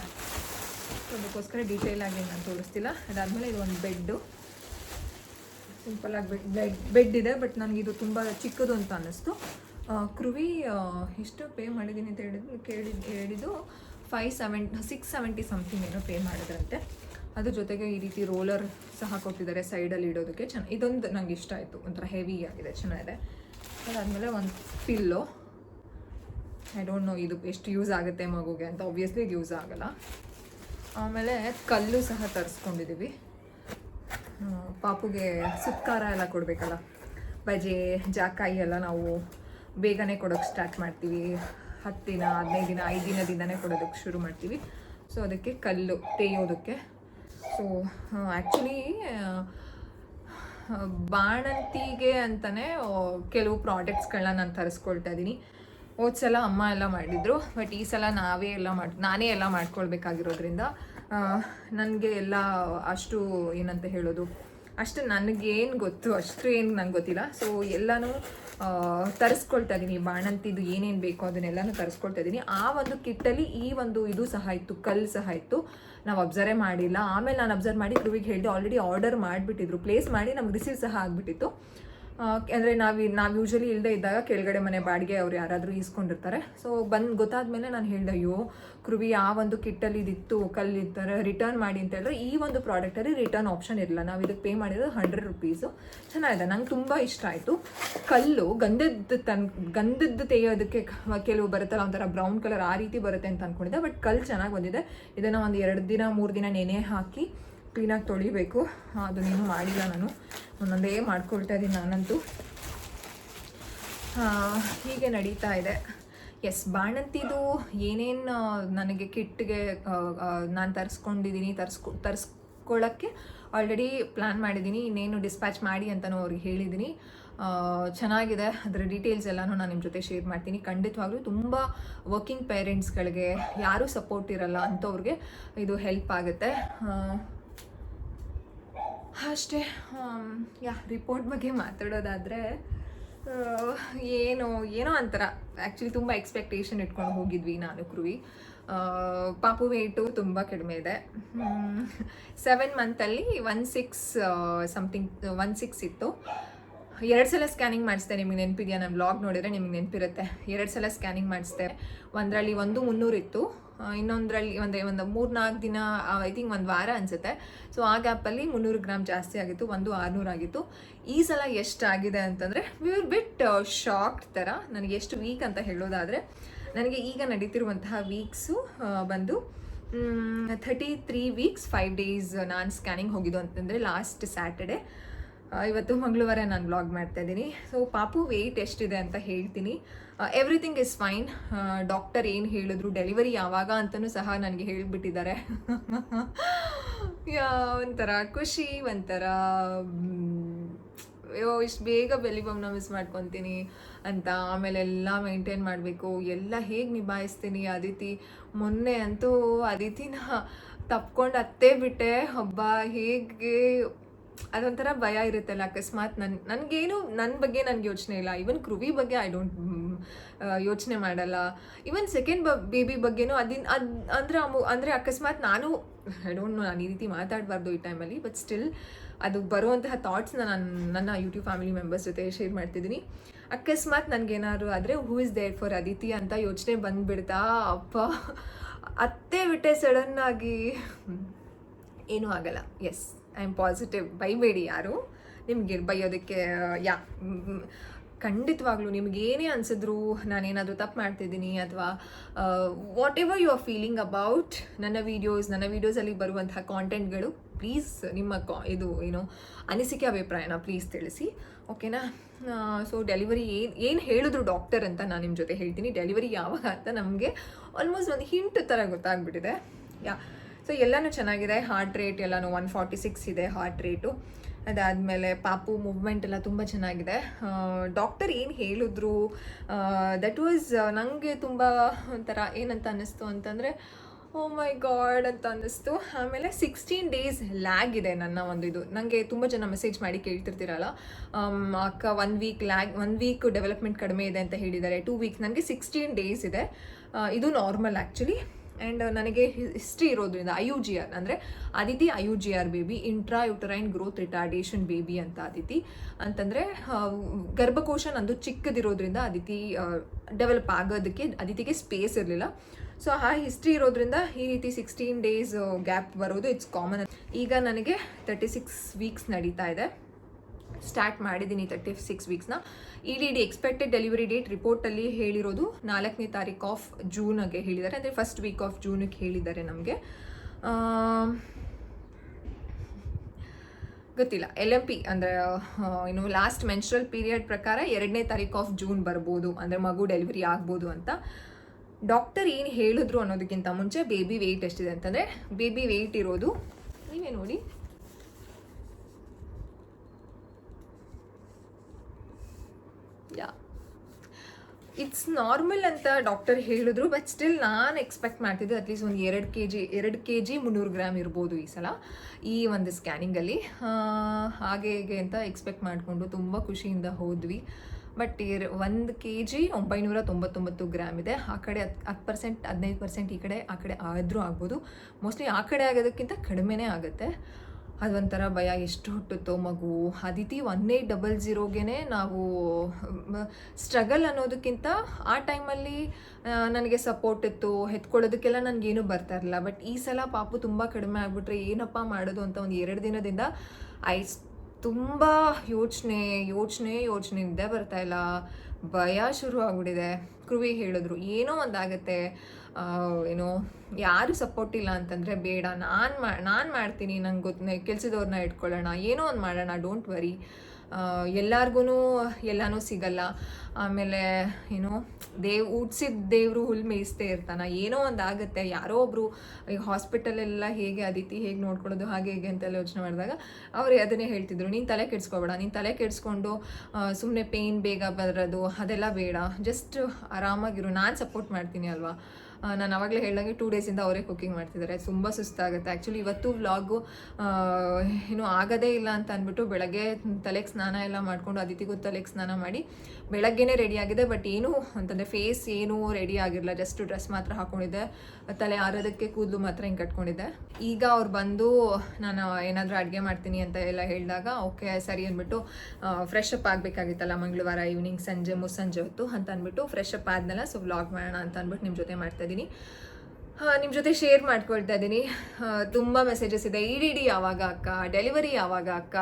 ಅದಕ್ಕೋಸ್ಕರ ಡೀಟೇಲ್ ಆಗಿ ನಾನು ತೋರಿಸ್ತಿಲ್ಲ. ಅದಾದಮೇಲೆ ಇದು ಒಂದು ಬೆಡ್ಡು ಸಿಂಪಲ್ ಆಗಿ ಬೆಡ್ ಬೆಡ್ ಇದೆ ಬಟ್ ನನಗಿದು ತುಂಬ ಚಿಕ್ಕದು ಅಂತ ಅನ್ನಿಸ್ತು. ಕೃವಿ ಎಷ್ಟು ಪೇ ಮಾಡಿದ್ದೀನಿ ಅಂತ ಹೇಳಿದ್ರು ಕೇಳಿ, ಹೇಳಿದ್ದು five seven six seventy something ಏನೋ ಪೇ ಮಾಡಿದ್ರಂತೆ. ಅದ್ರ ಜೊತೆಗೆ ಈ ರೀತಿ ರೋಲರ್ ಸಹ ಕೊಟ್ಟಿದ್ದಾರೆ ಸೈಡಲ್ಲಿ ಇಡೋದಕ್ಕೆ. ಚೆನ್ನ ಇದೊಂದು ನಂಗೆ ಇಷ್ಟ ಆಯಿತು. ಒಂಥರ ಹೆವಿ ಆಗಿದೆ, ಚೆನ್ನಾಗಿದೆ. ಅದಾದಮೇಲೆ ಒಂದು ಪಿಲ್ಲೋ ಐ ಡೋಂಟ್ ನೋ ಇದು ಎಷ್ಟು ಯೂಸ್ ಆಗುತ್ತೆ ಮಗುಗೆ ಅಂತ. ಒಬ್ವಿಯಸ್ಲಿ ಇದು ಯೂಸ್ ಆಗಲ್ಲ. ಆಮೇಲೆ ಕಲ್ಲು ಸಹ ತರಿಸ್ಕೊಂಡಿದ್ದೀವಿ ಪಾಪುಗೆ ಸುತ್ಕಾರ ಎಲ್ಲ ಕೊಡಬೇಕಲ್ಲ. ಬಜೆ, ಜಾಕಾಯಿ ಎಲ್ಲ ನಾವು ಬೇಗನೆ ಕೊಡೋಕ್ಕೆ ಸ್ಟಾರ್ಟ್ ಮಾಡ್ತೀವಿ. ಹತ್ತು ದಿನ, ಹದಿನೈದು ದಿನ, ಐದು ದಿನದಿಂದನೇ ಕೊಡೋದಕ್ಕೆ ಶುರು ಮಾಡ್ತೀವಿ. ಸೊ ಅದಕ್ಕೆ ಕಲ್ಲು ತೇಯೋದಕ್ಕೆ. ಸೊ ಆ್ಯಕ್ಚುಲಿ ಬಾಣಂತಿಗೆ ಅಂತಲೇ ಕೆಲವು ಪ್ರಾಡಕ್ಟ್ಸ್ಗಳನ್ನ ನಾನು ತರಿಸ್ಕೊಳ್ತಾ ಇದ್ದೀನಿ ಹೋದ ಸಲ ಅಮ್ಮ ಎಲ್ಲ ಮಾಡಿದ್ರು ಬಟ್ ಈ ಸಲ ನಾವೇ ಎಲ್ಲ ಮಾಡಿ, ನಾನೇ ಎಲ್ಲ ಮಾಡ್ಕೊಳ್ಬೇಕಾಗಿರೋದ್ರಿಂದ ನನಗೆ ಎಲ್ಲ ಅಷ್ಟು ಏನಂತ ಹೇಳೋದು, ಅಷ್ಟು ನನಗೇನು ಗೊತ್ತು, ಅಷ್ಟು ಏನು ನಂಗೆ ಗೊತ್ತಿಲ್ಲ. ಸೊ ಎಲ್ಲನೂ ತರಿಸ್ಕೊಳ್ತಾ ಇದ್ದೀನಿ ಬಾಣಂತಿದು ಏನೇನು ಬೇಕೋ ಅದನ್ನೆಲ್ಲನೂ ತರಿಸ್ಕೊಳ್ತಾ ಇದ್ದೀನಿ ಆ ಒಂದು ಕಿಟ್ಟಲ್ಲಿ ಈ ಒಂದು ಇದು ಸಹ ಇತ್ತು ಕಲ್ಲು ಸಹ ಇತ್ತು. ನಾವು ಅಬ್ಸರ್ವೇ ಮಾಡಿಲ್ಲ. ಆಮೇಲೆ ನಾನು ಅಬ್ಸರ್ವ್ ಮಾಡಿ ಕ್ರೂವಿಗೆ ಹೇಳಿದೆ, ಆಲ್ರೆಡಿ ಆರ್ಡರ್ ಮಾಡಿಬಿಟ್ಟಿದ್ರು. ಪ್ಲೇಸ್ ಮಾಡಿ ನಮ್ಗೆ ರಿಸೀವ್ ಸಹ ಆಗಿಬಿಟ್ಟಿತ್ತು. ಅಂದರೆ ನಾವು ನಾವು ಯೂಶಲಿ ಇಲ್ಲದೆ ಇದ್ದಾಗ ಕೆಳಗಡೆ ಮನೆ ಬಾಡಿಗೆ ಅವ್ರು ಯಾರಾದರೂ ಈಸ್ಕೊಂಡಿರ್ತಾರೆ. ಸೊ ಬಂದು ಗೊತ್ತಾದ್ಮೇಲೆ ನಾನು ಹೇಳ್ದೆ, ಅಯ್ಯೋ ಕೃವಿ ಆ ಒಂದು ಕಿಟ್ಟಲ್ಲಿ ಇದಿತ್ತು ಕಲ್ಲಿರ್ತಾರೆ ರಿಟರ್ನ್ ಮಾಡಿ ಅಂತ ಹೇಳಿದ್ರೆ ಈ ಒಂದು ಪ್ರಾಡಕ್ಟಲ್ಲಿ ರಿಟರ್ನ್ ಆಪ್ಷನ್ ಇರಲ್ಲ ನಾವು ಇದಕ್ಕೆ ಪೇ ಮಾಡಿರೋದು ಹಂಡ್ರೆಡ್ ರುಪೀಸು ಚೆನ್ನಾಗಿದೆ. ನಂಗೆ ತುಂಬ ಇಷ್ಟ ಆಯಿತು. ಕಲ್ಲು ಗಂಧದ ತನ್, ಗಂಧದ ತೆಗೆಯೋದಕ್ಕೆ ಕೆಲವು ಬರುತ್ತಲ್ಲ ಒಂಥರ ಬ್ರೌನ್ ಕಲರ್ ಆ ರೀತಿ ಬರುತ್ತೆ ಅಂತ ಅಂದ್ಕೊಂಡಿದ್ದೆ ಬಟ್ ಕಲ್ಲು ಚೆನ್ನಾಗಿ ಬಂದಿದೆ. ಇದನ್ನು ಒಂದು ಎರಡು ದಿನ, ಮೂರು ದಿನ ನೆನೆ ಹಾಕಿ ಕ್ಲೀನಾಗಿ ತೊಳಿಬೇಕು. ಅದನ್ನೇನು ಮಾಡಿಲ್ಲ ನಾನು. ಒಂದೊಂದೇ ಮಾಡ್ಕೊಳ್ತಾ ಇದ್ದೀನಿ ನಾನಂತೂ. ಹೀಗೆ ನಡೀತಾ ಇದೆ. ಎಸ್ ಬಾಣಂತಿದು ಏನೇನು ನನಗೆ ಕಿಟ್ಗೆ ನಾನು ತರಿಸ್ಕೊಂಡಿದ್ದೀನಿ ತರಿಸ್ಕೊ ತರಿಸ್ಕೊಳ್ಳೋಕ್ಕೆ ಆಲ್ರೆಡಿ ಪ್ಲ್ಯಾನ್ ಮಾಡಿದ್ದೀನಿ ಇನ್ನೇನು ಡಿಸ್ಪ್ಯಾಚ್ ಮಾಡಿ ಅಂತಲೂ ಅವ್ರಿಗೆ ಹೇಳಿದ್ದೀನಿ ಚೆನ್ನಾಗಿದೆ. ಅದರ ಡೀಟೇಲ್ಸ್ ಎಲ್ಲನೂ ನಾನು ನಿಮ್ಮ ಜೊತೆ ಶೇರ್ ಮಾಡ್ತೀನಿ. ಖಂಡಿತವಾಗ್ಲೂ ತುಂಬ ವರ್ಕಿಂಗ್ ಪೇರೆಂಟ್ಸ್ಗಳಿಗೆ ಯಾರೂ ಸಪೋರ್ಟ್ ಇರಲ್ಲ ಅಂಥವ್ರಿಗೆ ಇದು ಹೆಲ್ಪ್ ಆಗುತ್ತೆ. ಅಷ್ಟೇ ಯಾ ರಿಪೋರ್ಟ್ ಬಗ್ಗೆ ಮಾತಾಡೋದಾದರೆ ಏನು ಏನೋ ಅಂತರ ಆ್ಯಕ್ಚುಲಿ ತುಂಬ ಎಕ್ಸ್ಪೆಕ್ಟೇಷನ್ ಇಟ್ಕೊಂಡು ಹೋಗಿದ್ವಿ ನಾನು ಕ್ರುವಿ. ಆ, ಪಾಪು ವೇಟು ತುಂಬ ಕಡಿಮೆ ಇದೆ. Seven ಮಂತಲ್ಲಿ one six something one six ಇತ್ತು. ಎರಡು ಸಲ ಸ್ಕ್ಯಾನಿಂಗ್ ಮಾಡಿಸ್ದೆ ನಿಮಗೆ ನೆನಪಿದೆಯಾ? ನಾನು ಬ್ಲಾಗ್ ನೋಡಿದರೆ ನಿಮಗೆ ನೆನಪಿರುತ್ತೆ. ಎರಡು ಸಲ ಸ್ಕ್ಯಾನಿಂಗ್ ಮಾಡಿಸ್ದೆ. ಒಂದರಲ್ಲಿ ಒಂದು ಮುನ್ನೂರಿತ್ತು ಇನ್ನೊಂದರಲ್ಲಿ ಒಂದು ಒಂದು ಮೂರು ನಾಲ್ಕು ದಿನ ಐ ಥಿಂಕ್ ಒಂದು ವಾರ ಅನಿಸುತ್ತೆ. ಸೊ ಆ ಗ್ಯಾಪಲ್ಲಿ ಮುನ್ನೂರು ಗ್ರಾಮ್ ಜಾಸ್ತಿ ಆಗಿತ್ತು, ಒಂದು ಆರುನೂರು ಆಗಿತ್ತು. ಈ ಸಲ ಎಷ್ಟಾಗಿದೆ ಅಂತಂದರೆ ವಿ ಆರ್ ಬಿಟ್ ಶಾಕ್ಡ್ ಥರ. ನನಗೆ ಎಷ್ಟು ವೀಕ್ ಅಂತ ಹೇಳೋದಾದರೆ, ನನಗೆ ಈಗ ನಡೀತಿರುವಂತಹ ವೀಕ್ಸು ಬಂದು thirty three weeks five days ನಾನು ಸ್ಕ್ಯಾನಿಂಗ್ ಹೋಗಿದ್ದು ಅಂತಂದರೆ ಲಾಸ್ಟ್ ಸ್ಯಾಟರ್ಡೆ ಇವತ್ತು ಮಂಗಳವಾರ ನಾನು ಬ್ಲಾಗ್ ಮಾಡ್ತಾ ಇದ್ದೀನಿ. ಸೊ ಪಾಪು ವೆಯ್ಟ್ ಎಷ್ಟಿದೆ ಅಂತ ಹೇಳ್ತೀನಿ. ಎವ್ರಿಥಿಂಗ್ ಇಸ್ ಫೈನ್ ಡಾಕ್ಟರ್ ಏನು ಹೇಳಿದ್ರು ಡೆಲಿವರಿ ಯಾವಾಗ ಅಂತಲೂ ಸಹ ನನಗೆ ಹೇಳಿಬಿಟ್ಟಿದ್ದಾರೆ. ಯಾ [LAUGHS] ಒಂಥರ ಖುಷಿ, ಒಂಥರ ಅಯ್ಯೋ ಇಷ್ಟು ಬೇಗ ಬೆಲಿ ಬಮ್ನ ಮಿಸ್ ಮಾಡ್ಕೊತೀನಿ ಅಂತ ಆಮೇಲೆ ಎಲ್ಲ ಮೇಂಟೈನ್ ಮಾಡಬೇಕು. ಎಲ್ಲ ಹೇಗೆ ನಿಭಾಯಿಸ್ತೀನಿ ಅದಿತಿ? ಮೊನ್ನೆ ಅಂತೂ ಅದಿತಿನ ತಪ್ಕೊಂಡು ಅತ್ತೇ ಬಿಟ್ಟೆ. ಹಬ್ಬ ಹೇಗೆ ಅದೊಂಥರ ಭಯ ಇರುತ್ತಲ್ಲ, ಅಕಸ್ಮಾತ್ ನನ್ನ ನನಗೇನು ನನ್ನ ಬಗ್ಗೆ ನನಗೆ ಯೋಚನೆ ಇಲ್ಲ. ಈವನ್ ಕೃವಿ ಬಗ್ಗೆ ಐ ಡೋಂಟ್ ಯೋಚನೆ ಮಾಡಲ್ಲ. ಈವನ್ ಸೆಕೆಂಡ್ ಬ ಬೇಬಿ ಬಗ್ಗೆನೂ ಅದಿನ್, ಅದು, ಅಂದರೆ ಅಂದರೆ ಅಕಸ್ಮಾತ್ ನಾನು ಐ ಡೋಂಟ್ ನೋ ನಾನು ಈ ರೀತಿ ಮಾತಾಡಬಾರ್ದು ಈ ಟೈಮಲ್ಲಿ ಬಟ್ ಸ್ಟಿಲ್ ಅದು ಬರುವಂತಹ ಥಾಟ್ಸ್ನ ನಾನು, ನನ್ನ ಯೂಟ್ಯೂಬ್ ಫ್ಯಾಮಿಲಿ ಮೆಂಬರ್ಸ್ ಜೊತೆ ಶೇರ್ ಮಾಡ್ತಿದ್ದೀನಿ. ಅಕಸ್ಮಾತ್ ನನಗೇನಾದ್ರು ಆದರೆ who is there for Aditi ಅಂತ ಯೋಚನೆ ಬಂದುಬಿಡ್ತಾ, ಅಪ್ಪ. ಅತ್ತೆ ಬಿಟ್ಟೆ ಸಡನ್ನಾಗಿ ಏನೂ ಆಗಲ್ಲ. ಎಸ್ ಐ ಆಮ್ ಪಾಸಿಟಿವ್ ಬೈಬೇಡಿ ಯಾರು? ನಿಮ್ಗೆ ಬೈಯೋದಕ್ಕೆ ಯಾ ಖಂಡಿತವಾಗ್ಲೂ ನಿಮ್ಗೆ ಏನೇ ಅನಿಸಿದ್ರು ನಾನೇನಾದರೂ ತಪ್ಪು ಮಾಡ್ತಿದ್ದೀನಿ ಅಥವಾ whatever you are feeling about ನನ್ನ ವೀಡಿಯೋಸ್ ನನ್ನ ವೀಡಿಯೋಸಲ್ಲಿ ಬರುವಂತಹ ಕಾಂಟೆಂಟ್ಗಳು ಪ್ಲೀಸ್ ನಿಮ್ಮ ಕಾ ಇದು ಏನು ಅನಿಸಿಕೆ, ಅಭಿಪ್ರಾಯನ ಪ್ಲೀಸ್ ತಿಳಿಸಿ. ಓಕೆನಾ ಸೊ ಡೆಲಿವರಿ ಏನು ಏನು ಹೇಳಿದ್ರು ಡಾಕ್ಟರ್ ಅಂತ ನಾನು ನಿಮ್ಮ ಜೊತೆ ಹೇಳ್ತೀನಿ. ಡೆಲಿವರಿ ಯಾವಾಗ ಅಂತ ನಮಗೆ ಆಲ್ಮೋಸ್ಟ್ ಒಂದು ಹಿಂಟ್ ಥರ ಗೊತ್ತಾಗ್ಬಿಟ್ಟಿದೆ. ಯಾ ಸೊ ಎಲ್ಲನೂ ಚೆನ್ನಾಗಿದೆ. ಹಾರ್ಟ್ ರೇಟ್ ಎಲ್ಲನೂ ಒನ್ ಫಾರ್ಟಿ ಸಿಕ್ಸ್ ಇದೆ ಹಾರ್ಟ್ ರೇಟು ಅದಾದಮೇಲೆ ಪಾಪು ಮೂವ್ಮೆಂಟ್ ಎಲ್ಲ ತುಂಬ ಚೆನ್ನಾಗಿದೆ. ಡಾಕ್ಟರ್ ಏನು ಹೇಳಿದ್ರು? ದಟ್ ವಾಸ್ ನನಗೆ ತುಂಬ ಒಂಥರ ಏನಂತ ಅನ್ನಿಸ್ತು ಅಂತಂದರೆ ಓ ಮೈ ಗಾಡ್ ಅಂತ ಅನ್ನಿಸ್ತು. ಆಮೇಲೆ ಸಿಕ್ಸ್ಟೀನ್ ಡೇಸ್ ಲ್ಯಾಗ್ ಇದೆ ನನ್ನ ಒಂದು ಇದು. ನನಗೆ ತುಂಬ ಜನ ಮೆಸೇಜ್ ಮಾಡಿ ಕೇಳ್ತಿರ್ತೀರಲ್ಲ. ಅಕ್ಕ one week lag one week development ಕಡಿಮೆ ಇದೆ ಅಂತ ಹೇಳಿದ್ದಾರೆ. ಟೂ ವೀಕ್ ನನಗೆ ಸಿಕ್ಸ್ಟೀನ್ ಡೇಸ್ ಇದೆ. ಇದು ನಾರ್ಮಲ್ ಆ್ಯಕ್ಚುಲಿ ಆ್ಯಂಡ್ ನನಗೆ ಹಿಸ್ಟ್ರಿ ಇರೋದ್ರಿಂದ ಐ ಯು ಜಿ ಆರ್ ಅಂದರೆ Aditi I U G R baby intra uterine growth retardation baby ಅಂತ ಅದಿತಿ ಅಂತಂದರೆ ಗರ್ಭಕೋಶ ನಂದು ಚಿಕ್ಕದಿರೋದ್ರಿಂದ ಅದಿತಿ ಡೆವಲಪ್ ಆಗೋದಕ್ಕೆ ಅದಿತಿಗೆ ಸ್ಪೇಸ್ ಇರಲಿಲ್ಲ. ಸೊ ಆ ಹಿಸ್ಟ್ರಿ ಇರೋದ್ರಿಂದ ಈ ರೀತಿ ಸಿಕ್ಸ್ಟೀನ್ ಡೇಸ್ ಗ್ಯಾಪ್ ಬರೋದು ಇಟ್ಸ್ ಕಾಮನ್ ಈಗ ನನಗೆ ತರ್ಟಿ ಸಿಕ್ಸ್ ವೀಕ್ಸ್ ನಡೀತಾ ಇದೆ. ಸ್ಟಾರ್ಟ್ ಮಾಡಿದ್ದೀನಿ thirty six ವೀಕ್ಸ್ನ E D D expected delivery date ರಿಪೋರ್ಟಲ್ಲಿ ಹೇಳಿರೋದು ನಾಲ್ಕನೇ ತಾರೀಕು ಆಫ್ ಜೂನ್ಗೆ ಹೇಳಿದ್ದಾರೆ. ಅಂದರೆ ಫಸ್ಟ್ ವೀಕ್ ಆಫ್ ಜೂನಿಗೆ ಹೇಳಿದ್ದಾರೆ ನಮಗೆ. ಗೊತ್ತಿಲ್ಲ. ಎಲ್ ಎಂ ಪಿ ಅಂದರೆ ಇನ್ನು ಲಾಸ್ಟ್ ಮೆನ್ಸ್ಟ್ರಲ್ ಪೀರಿಯಡ್ ಪ್ರಕಾರ ಎರಡನೇ ತಾರೀಕು ಆಫ್ ಜೂನ್ ಬರ್ಬೋದು. ಅಂದರೆ ಮಗು ಡೆಲಿವರಿ ಆಗ್ಬೋದು ಅಂತ. ಡಾಕ್ಟರ್ ಏನು ಹೇಳಿದ್ರು ಅನ್ನೋದಕ್ಕಿಂತ ಮುಂಚೆ ಬೇಬಿ ವೆಯ್ಟ್ ಎಷ್ಟಿದೆ ಅಂತಂದರೆ ಬೇಬಿ ವೆಯ್ಟ್ ಇರೋದು, ನೀವೇ ನೋಡಿ ಯಾ ಇಟ್ಸ್ ನಾರ್ಮಲ್ ಅಂತ ಡಾಕ್ಟರ್ ಹೇಳಿದ್ರು ಬಟ್ ಸ್ಟಿಲ್ ನಾನು ಎಕ್ಸ್ಪೆಕ್ಟ್ ಮಾಡ್ತಿದ್ದೆ ಅಟ್ಲೀಸ್ಟ್ ಒಂದು ಎರಡು ಕೆ ಜಿ ಎರಡು ಕೆ ಜಿ ಮುನ್ನೂರು ಗ್ರಾಮ್ ಇರ್ಬೋದು ಈ ಸಲ ಈ ಒಂದು ಸ್ಕ್ಯಾನಿಂಗಲ್ಲಿ ಹಾಗೆ ಹೇಗೆ ಅಂತ ಎಕ್ಸ್ಪೆಕ್ಟ್ ಮಾಡಿಕೊಂಡು ತುಂಬ ಖುಷಿಯಿಂದ ಹೋದ್ವಿ. ಬಟ್ ಎರ ಒಂದು ಕೆ ಜಿ ಒಂಬೈನೂರ ತೊಂಬತ್ತೊಂಬತ್ತು ಗ್ರಾಮ್ ಇದೆ. ಆ ಕಡೆ ಹತ್ತು ಹತ್ತು ಪರ್ಸೆಂಟ್ ಹದಿನೈದು ಪರ್ಸೆಂಟ್ ಈ ಕಡೆ, ಆ ಕಡೆ ಆದರೂ ಆಗ್ಬೋದು. ಮೋಸ್ಟ್ಲಿ ಆ ಕಡೆ ಆಗೋದಕ್ಕಿಂತ ಕಡಿಮೆನೇ ಆಗುತ್ತೆ. ಅದೊಂಥರ ಭಯ, ಎಷ್ಟು ಹುಟ್ಟುತ್ತೋ ಮಗು. ಅದಿತಿ ಒನ್ ಏಯ್ಟ್ ಡಬಲ್ ಜೀರೋಗೆ ನಾವು ಸ್ಟ್ರಗಲ್ ಅನ್ನೋದಕ್ಕಿಂತ ಆ ಟೈಮಲ್ಲಿ ನನಗೆ ಸಪೋರ್ಟ್ ಇತ್ತು, ಹೆತ್ಕೊಳ್ಳೋದಕ್ಕೆಲ್ಲ ನನಗೇನು ಬರ್ತಾ ಇರಲಿಲ್ಲ. ಬಟ್ ಈ ಸಲ ಪಾಪು ತುಂಬ ಕಡಿಮೆ ಆಗಿಬಿಟ್ರೆ ಏನಪ್ಪ ಮಾಡೋದು ಅಂತ ಒಂದು ಎರಡು ದಿನದಿಂದ ಐ ತುಂಬ ಯೋಚನೆ ಯೋಚನೆ ಯೋಚನೆ ನಿದ್ದೆ ಇಲ್ಲ. ಭಯ ಶುರು ಆಗ್ಬಿಟ್ಟಿದೆ ಕೃವಿ ಹೇಳಿದ್ರು, ಏನೋ ಒಂದಾಗತ್ತೆ. ಏನೋ ಯಾರು ಸಪೋರ್ಟ್ ಇಲ್ಲ ಅಂತಂದರೆ ಬೇಡ. ನಾನು ಮಾ, ನಾನು ಮಾಡ್ತೀನಿ. ನಂಗೆ ಗೊತ್ತ ಕೆಲಸದವ್ರನ್ನ ಇಟ್ಕೊಳ್ಳೋಣ. ಏನೋ ಒಂದು ಮಾಡೋಣ. ಡೋಂಟ್ ವರಿ ಎಲ್ಲಾರ್ಗು ಎಲ್ಲನೂ ಸಿಗಲ್ಲ. ಆಮೇಲೆ ಏನು ದೇವ್, ಊಟ್ಸಿದ ದೇವರು ಹುಲ್ ಮೇಯಿಸ್ತೇ ಇರ್ತಾನ. ಏನೋ ಒಂದು ಆಗುತ್ತೆ. ಯಾರೋ ಒಬ್ರು ಈಗ ಹಾಸ್ಪಿಟಲೆಲ್ಲ ಹೇಗೆ ಅದಿತಿ, ಹೇಗೆ ನೋಡ್ಕೊಳ್ಳೋದು, ಹಾಗೆ ಹೇಗೆ ಅಂತೆಲ್ಲ ಯೋಚನೆ ಮಾಡಿದಾಗ ಅವ್ರು ಅದನ್ನೇ ಹೇಳ್ತಿದ್ರು. ನೀನು ತಲೆ ಕೆಡ್ಸ್ಕೊಬೇಡ. ನೀನು ತಲೆ ಕೆಡಿಸ್ಕೊಂಡು ಸುಮ್ಮನೆ ಪೇಯ್ನ್ ಬೇಗ ಬರೋದು, ಅದೆಲ್ಲ ಬೇಡ. ಜಸ್ಟ್ ಆರಾಮಾಗಿರು. ನಾನು ಸಪೋರ್ಟ್ ಮಾಡ್ತೀನಿ ಅಲ್ವಾ? ನಾನು ಅವಾಗಲೇ ಹೇಳ್ದಂಗೆ ಟೂ ಡೇಸಿಂದ ಅವರೇ ಕುಕ್ಕಿಂಗ್ ಮಾಡ್ತಿದ್ದಾರೆ. ತುಂಬ ಸುಸ್ತಾಗುತ್ತೆ. ಆ್ಯಕ್ಚುಲಿ ಇವತ್ತು ವ್ಲಾಗು ಏನು ಆಗೋದೇ ಇಲ್ಲ ಅಂತ ಅಂದ್ಬಿಟ್ಟು ಬೆಳಗ್ಗೆ ತಲೆಗೆ ಸ್ನಾನ ಎಲ್ಲ ಮಾಡ್ಕೊಂಡು, ಅದಿತಿಗೂ ತಲೆಗೆ ಸ್ನಾನ ಮಾಡಿ ಬೆಳಗ್ಗೆನೇ ರೆಡಿ ಆಗಿದೆ ಬಟ್ ಏನು ಅಂತಂದರೆ ಫೇಸ್ ಏನೂ ರೆಡಿ ಆಗಿರಲ್ಲ ಜಸ್ಟ್ ಡ್ರೆಸ್ ಮಾತ್ರ ಹಾಕೊಂಡಿದ್ದೆ. ತಲೆ ಆರೋದಕ್ಕೆ ಕೂದಲು ಮಾತ್ರ ಹಿಂಗೆ ಕಟ್ಕೊಂಡಿದ್ದೆ. ಈಗ ಅವ್ರು ಬಂದು ನಾನು ಏನಾದರೂ ಅಡುಗೆ ಮಾಡ್ತೀನಿ ಅಂತ ಎಲ್ಲ ಹೇಳಿದಾಗ ಓಕೆ ಸರಿ, ಅಂದ್ಬಿಟ್ಟು ಫ್ರೆಶ್ ಅಪ್ ಆಗಬೇಕಾಗಿತ್ತಲ್ಲ ಮಂಗಳವಾರ ಈವ್ನಿಂಗ್ ಸಂಜೆ ಮುಸ್ಸಂಜೆ ಹೊತ್ತು ಅಂತ ಅಂದ್ಬಿಟ್ಟು ಫ್ರೆಶ್ ಅಪ್ ಆದ್ಮೇಲೆ ಸೊ ವ್ಲಾಗ್ ಮಾಡೋಣ ಅಂತ ಅಂದ್ಬಿಟ್ಟು ನಿಮ್ಮ ಜೊತೆ ಮಾಡ್ತಾ ಇದ್ದೀನಿ. ನಿಮ್ಮ ಜೊತೆ ಶೇರ್ ಮಾಡ್ಕೊಳ್ತಾ ಇದ್ದೀನಿ ತುಂಬ ಮೆಸೇಜಸ್ ಇದೆ. ಇ ಡಿ ಡಿ ಯಾವಾಗ ಅಕ್ಕ? ಡೆಲಿವರಿ ಯಾವಾಗ ಅಕ್ಕ?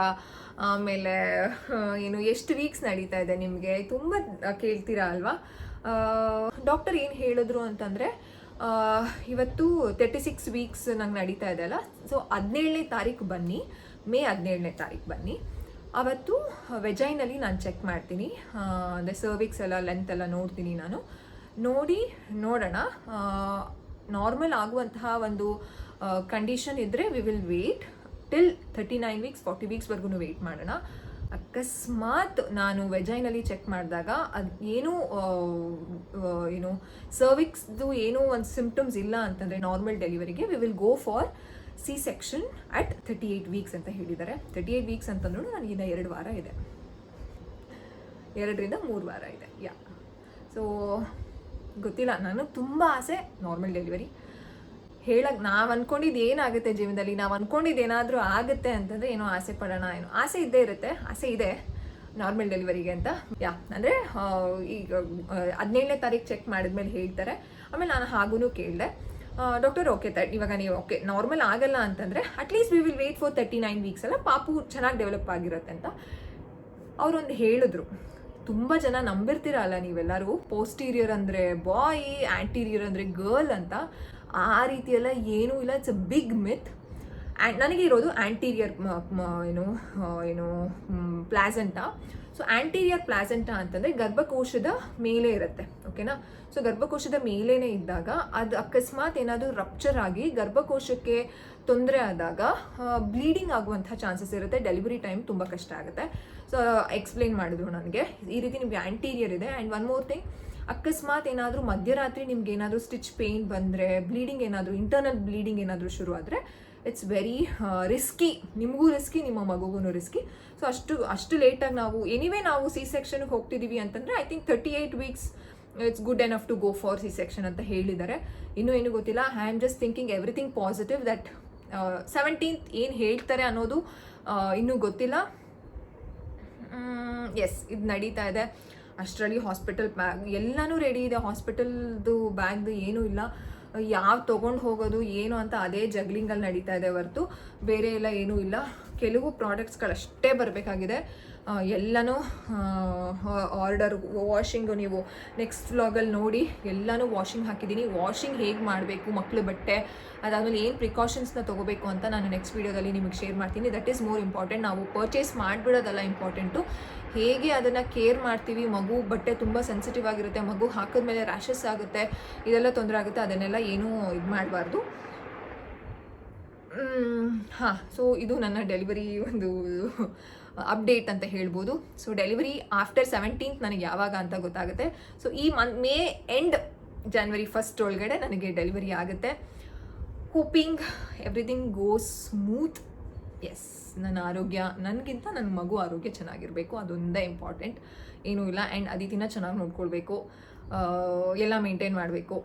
ಆಮೇಲೆ ಏನು ಎಷ್ಟು ವೀಕ್ಸ್ ನಡೀತಾ ಇದೆ ನಿಮಗೆ? ತುಂಬ ಕೇಳ್ತೀರಾ ಅಲ್ವಾ? ಡಾಕ್ಟರ್ ಏನು ಹೇಳಿದ್ರು ಅಂತಂದರೆ ಇವತ್ತು ತರ್ಟಿ ಸಿಕ್ಸ್ ವೀಕ್ಸ್ ನಂಗೆ ನಡೀತಾ ಇದೆ ಅಲ್ಲ? ಸೊ ಹದಿನೇಳನೇ ತಾರೀಕು ಬನ್ನಿ. ಮೇ ಹದಿನೇಳನೇ ತಾರೀಕು ಬನ್ನಿ. ಅವತ್ತು ವೆಜೈನಲ್ಲಿ ನಾನು ಚೆಕ್ ಮಾಡ್ತೀನಿ. ಅಂದರೆ ಸರ್ವಿಕ್ಸ್ ಎಲ್ಲ ಲೆಂತ್ ಎಲ್ಲ ನೋಡ್ತೀನಿ ನಾನು. ನೋಡಿ, ನೋಡೋಣ. ನಾರ್ಮಲ್ ಆಗುವಂತಹ ಒಂದು ಕಂಡೀಷನ್ ಇದ್ದರೆ we will wait till thirty nine weeks forty ವೀಕ್ಸ್ವರೆಗೂ wait ಮಾಡೋಣ. ಅಕಸ್ಮಾತ್ ನಾನು ವೆಜೈನಲ್ಲಿ ಚೆಕ್ ಮಾಡಿದಾಗ ಅದು ಏನೂ ಏನು ಸರ್ವಿಕ್ಸ್ದು ಏನೂ ಒಂದು ಸಿಂಪ್ಟಮ್ಸ್ ಇಲ್ಲ ಅಂತಂದರೆ normal ಡೆಲಿವರಿಗೆ we will go for C section at thirty eight weeks ಅಂತ ಹೇಳಿದ್ದಾರೆ. ತರ್ಟಿ ಏಯ್ಟ್ ವೀಕ್ಸ್ ಅಂತಂದ್ರೂ ನನಗಿನ್ನ ಎರಡು ವಾರ ಇದೆ. ಎರಡರಿಂದ ಮೂರು ವಾರ ಇದೆ ಯಾ ಸೊ ಗೊತ್ತಿಲ್ಲ. ನನಗೆ ತುಂಬ ಆಸೆ ನಾರ್ಮಲ್ ಡೆಲಿವರಿ ಹೇಳಕ್ ನಾವು ಅಂದ್ಕೊಂಡಿದ್ದು ಏನಾಗುತ್ತೆ ಜೀವನದಲ್ಲಿ? ನಾವು ಅಂದ್ಕೊಂಡಿದ್ದು ಏನಾದರೂ ಆಗುತ್ತೆ ಅಂತಂದರೆ ಏನೋ ಆಸೆ ಪಡೋಣ ಏನೋ. ಆಸೆ ಇದ್ದೇ ಇರುತ್ತೆ. ಆಸೆ ಇದೆ ನಾರ್ಮಲ್ ಡೆಲಿವರಿಗೆ ಅಂತ. ಯಾ, ಅಂದರೆ ಈಗ ಹದಿನೇಳನೇ ತಾರೀಕು ಚೆಕ್ ಮಾಡಿದ್ಮೇಲೆ ಹೇಳ್ತಾರೆ. ಆಮೇಲೆ ನಾನು ಹಾಗೂ ಕೇಳಿದೆ. ಡಾಕ್ಟರ್ ಓಕೆ ತಟ್ ಇವಾಗ ನೀವು ಓಕೆ ನಾರ್ಮಲ್ ಆಗಲ್ಲ ಅಂತಂದರೆ at least we will wait for thirty nine weeks ಅಲ್ಲ? ಪಾಪು ಚೆನ್ನಾಗಿ ಡೆವಲಪ್ ಆಗಿರುತ್ತೆ ಅಂತ. ಅವರೊಂದು ಹೇಳಿದ್ರು. ತುಂಬ ಜನ ನಂಬಿರ್ತೀರಲ್ಲ ನೀವೆಲ್ಲರೂ? ಪೋಸ್ಟೀರಿಯರ್ ಅಂದರೆ ಬಾಯ್ ಆಂಟೀರಿಯರ್ ಅಂದರೆ ಗರ್ಲ್ ಅಂತ. ಆ ರೀತಿ ಎಲ್ಲ ಏನೂ ಇಲ್ಲ it's a big myth and ನನಗೆ ಇರೋದು ಆ್ಯಂಟೀರಿಯರ್ ಏನು ಏನು ಪ್ಲಾಸೆಂಟಾ ಸೊ ಆಂಟೀರಿಯರ್ ಪ್ಲಾಸೆಂಟ ಅಂತಂದರೆ ಗರ್ಭಕೋಶದ ಮೇಲೆ ಇರುತ್ತೆ ಓಕೆನಾ ಸೊ ಗರ್ಭಕೋಶದ ಮೇಲೇ ಇದ್ದಾಗ ಅದು ಅಕಸ್ಮಾತ್ ಏನಾದರೂ ರಪ್ಚರ್ ಆಗಿ ಗರ್ಭಕೋಶಕ್ಕೆ ತೊಂದರೆ ಆದಾಗ ಬ್ಲೀಡಿಂಗ್ ಆಗುವಂಥ ಚಾನ್ಸಸ್ ಇರುತ್ತೆ ಡೆಲಿವರಿ ಟೈಮ್ ತುಂಬ ಕಷ್ಟ ಆಗುತ್ತೆ. ಸೊ ಎಕ್ಸ್ಪ್ಲೇನ್ ಮಾಡಿದ್ರು ನನಗೆ. ಈ ರೀತಿ ನಿಮಗೆ ಆ್ಯಂಟೀರಿಯರ್ ಇದೆ. ಆ್ಯಂಡ್ ಒನ್ ಮೋರ್ ಥಿಂಗ್ ಅಕಸ್ಮಾತ್ ಏನಾದರೂ ಮಧ್ಯರಾತ್ರಿ ನಿಮ್ಗೆ ಏನಾದರೂ ಸ್ಟಿಚ್ ಪೇಯ್ನ್ ಬಂದರೆ ಬ್ಲೀಡಿಂಗ್ ಏನಾದರೂ ಇಂಟರ್ನಲ್ ಬ್ಲೀಡಿಂಗ್ ಏನಾದರೂ ಶುರು ಆದರೆ ಇಟ್ಸ್ ವೆರಿ ರಿಸ್ಕಿ ನಿಮಗೂ ರಿಸ್ಕಿ ನಿಮ್ಮ ಮಗುಗೂ ರಿಸ್ಕಿ ಸೊ ಅಷ್ಟು ಅಷ್ಟು ಲೇಟಾಗಿ ನಾವು ಎನಿವೇ ನಾವು ಸಿ ಸೆಕ್ಷನ್ಗೆ ಹೋಗ್ತಿದ್ದೀವಿ ಅಂತಂದರೆ I think thirty eight weeks it's good enough to go for C section ಅಂತ ಹೇಳಿದ್ದಾರೆ. ಇನ್ನೂ ಏನು ಗೊತ್ತಿಲ್ಲ I am just thinking everything positive that seventeenth ಏನು ಹೇಳ್ತಾರೆ ಅನ್ನೋದು ಆ, ಇನ್ನೂ ಗೊತ್ತಿಲ್ಲ. ಎಸ್ ಇದು ನಡೀತಾ ಇದೆ. ಅಷ್ಟರಲ್ಲಿ ಹಾಸ್ಪಿಟಲ್ ಬ್ಯಾಗ್ ಎಲ್ಲನೂ ರೆಡಿ ಇದೆ. ಹಾಸ್ಪಿಟಲ್ದು ಬ್ಯಾಗ್ದು ಏನೂ ಇಲ್ಲ. ಯಾವ ತೊಗೊಂಡು ಹೋಗೋದು, ಏನು ಅಂತ ಅದೇ ಜಗ್ಲಿಂಗಲ್ಲಿ ನಡೀತಾ ಇದೆ ಹೊರತು. ಬೇರೆ ಎಲ್ಲ ಏನೂ ಇಲ್ಲ. ಕೆಲವು ಪ್ರಾಡಕ್ಟ್ಸ್ಗಳಷ್ಟೇ ಬರಬೇಕಾಗಿದೆ. ಎಲ್ಲನೂ ಆರ್ಡರ್ ವಾಷಿಂಗು ನೀವು ನೆಕ್ಸ್ಟ್ ವ್ಲಾಗಲ್ಲಿ ನೋಡಿ. ಎಲ್ಲನೂ ವಾಷಿಂಗ್ ಹಾಕಿದ್ದೀನಿ. ವಾಷಿಂಗ್ ಹೇಗೆ ಮಾಡಬೇಕು ಮಕ್ಕಳು ಬಟ್ಟೆ, ಅದಾದಮೇಲೆ ಏನು ಪ್ರಿಕಾಷನ್ಸ್ನ ತೊಗೋಬೇಕು ಅಂತ ನಾನು ನೆಕ್ಸ್ಟ್ ವೀಡಿಯೋದಲ್ಲಿ ನಿಮಗೆ ಶೇರ್ ಮಾಡ್ತೀನಿ. ದಟ್ ಈಸ್ ಮೋರ್ ಇಂಪಾರ್ಟೆಂಟ್ ನಾವು ಪರ್ಚೇಸ್ ಮಾಡಿಬಿಡೋದಲ್ಲ ಇಂಪಾರ್ಟೆಂಟು ಹೇಗೆ ಅದನ್ನು ಕೇರ್ ಮಾಡ್ತೀವಿ, ಮಗು ಬಟ್ಟೆ ತುಂಬ ಸೆನ್ಸಿಟಿವ್ ಆಗಿರುತ್ತೆ, ಮಗು ಹಾಕಿದ್ಮೇಲೆ ರ್ಯಾಷಸ್ ಆಗುತ್ತೆ, ಇದೆಲ್ಲ ತೊಂದರೆ ಆಗುತ್ತೆ, ಅದನ್ನೆಲ್ಲ ಏನೂ ಇದು ಮಾಡಬಾರ್ದು. ಹಾಂ ಸೊ ಇದು ನನ್ನ ಡೆಲಿವರಿ ಒಂದು ಅಪ್ಡೇಟ್ ಅಂತ ಹೇಳ್ಬೋದು. ಸೊ ಡೆಲಿವರಿ ಆಫ್ಟರ್ ಸೆವೆಂಟೀನ್ತ್ ನನಗೆ ಯಾವಾಗ ಅಂತ ಗೊತ್ತಾಗುತ್ತೆ. ಸೊ ಈ ಮನ್ ಮೇ ಎಂಡ್ ಜಾನ್ವರಿ ಫಸ್ಟ್ ಒಳಗಡೆ ನನಗೆ ಡೆಲಿವರಿ ಆಗುತ್ತೆ. Hoping everything goes smooth yes ನನ್ನ ಆರೋಗ್ಯ, ನನಗಿಂತ ನನ್ನ ಮಗು ಆರೋಗ್ಯ ಚೆನ್ನಾಗಿರಬೇಕು, ಅದೊಂದೇ ಇಂಪಾರ್ಟೆಂಟ್ ಏನೂ ಇಲ್ಲ ಆ್ಯಂಡ್ ಅದಿತಿನ ಚೆನ್ನಾಗಿ ನೋಡ್ಕೊಳ್ಬೇಕು. ಎಲ್ಲ ಮೇಂಟೈನ್ ಮಾಡಬೇಕು.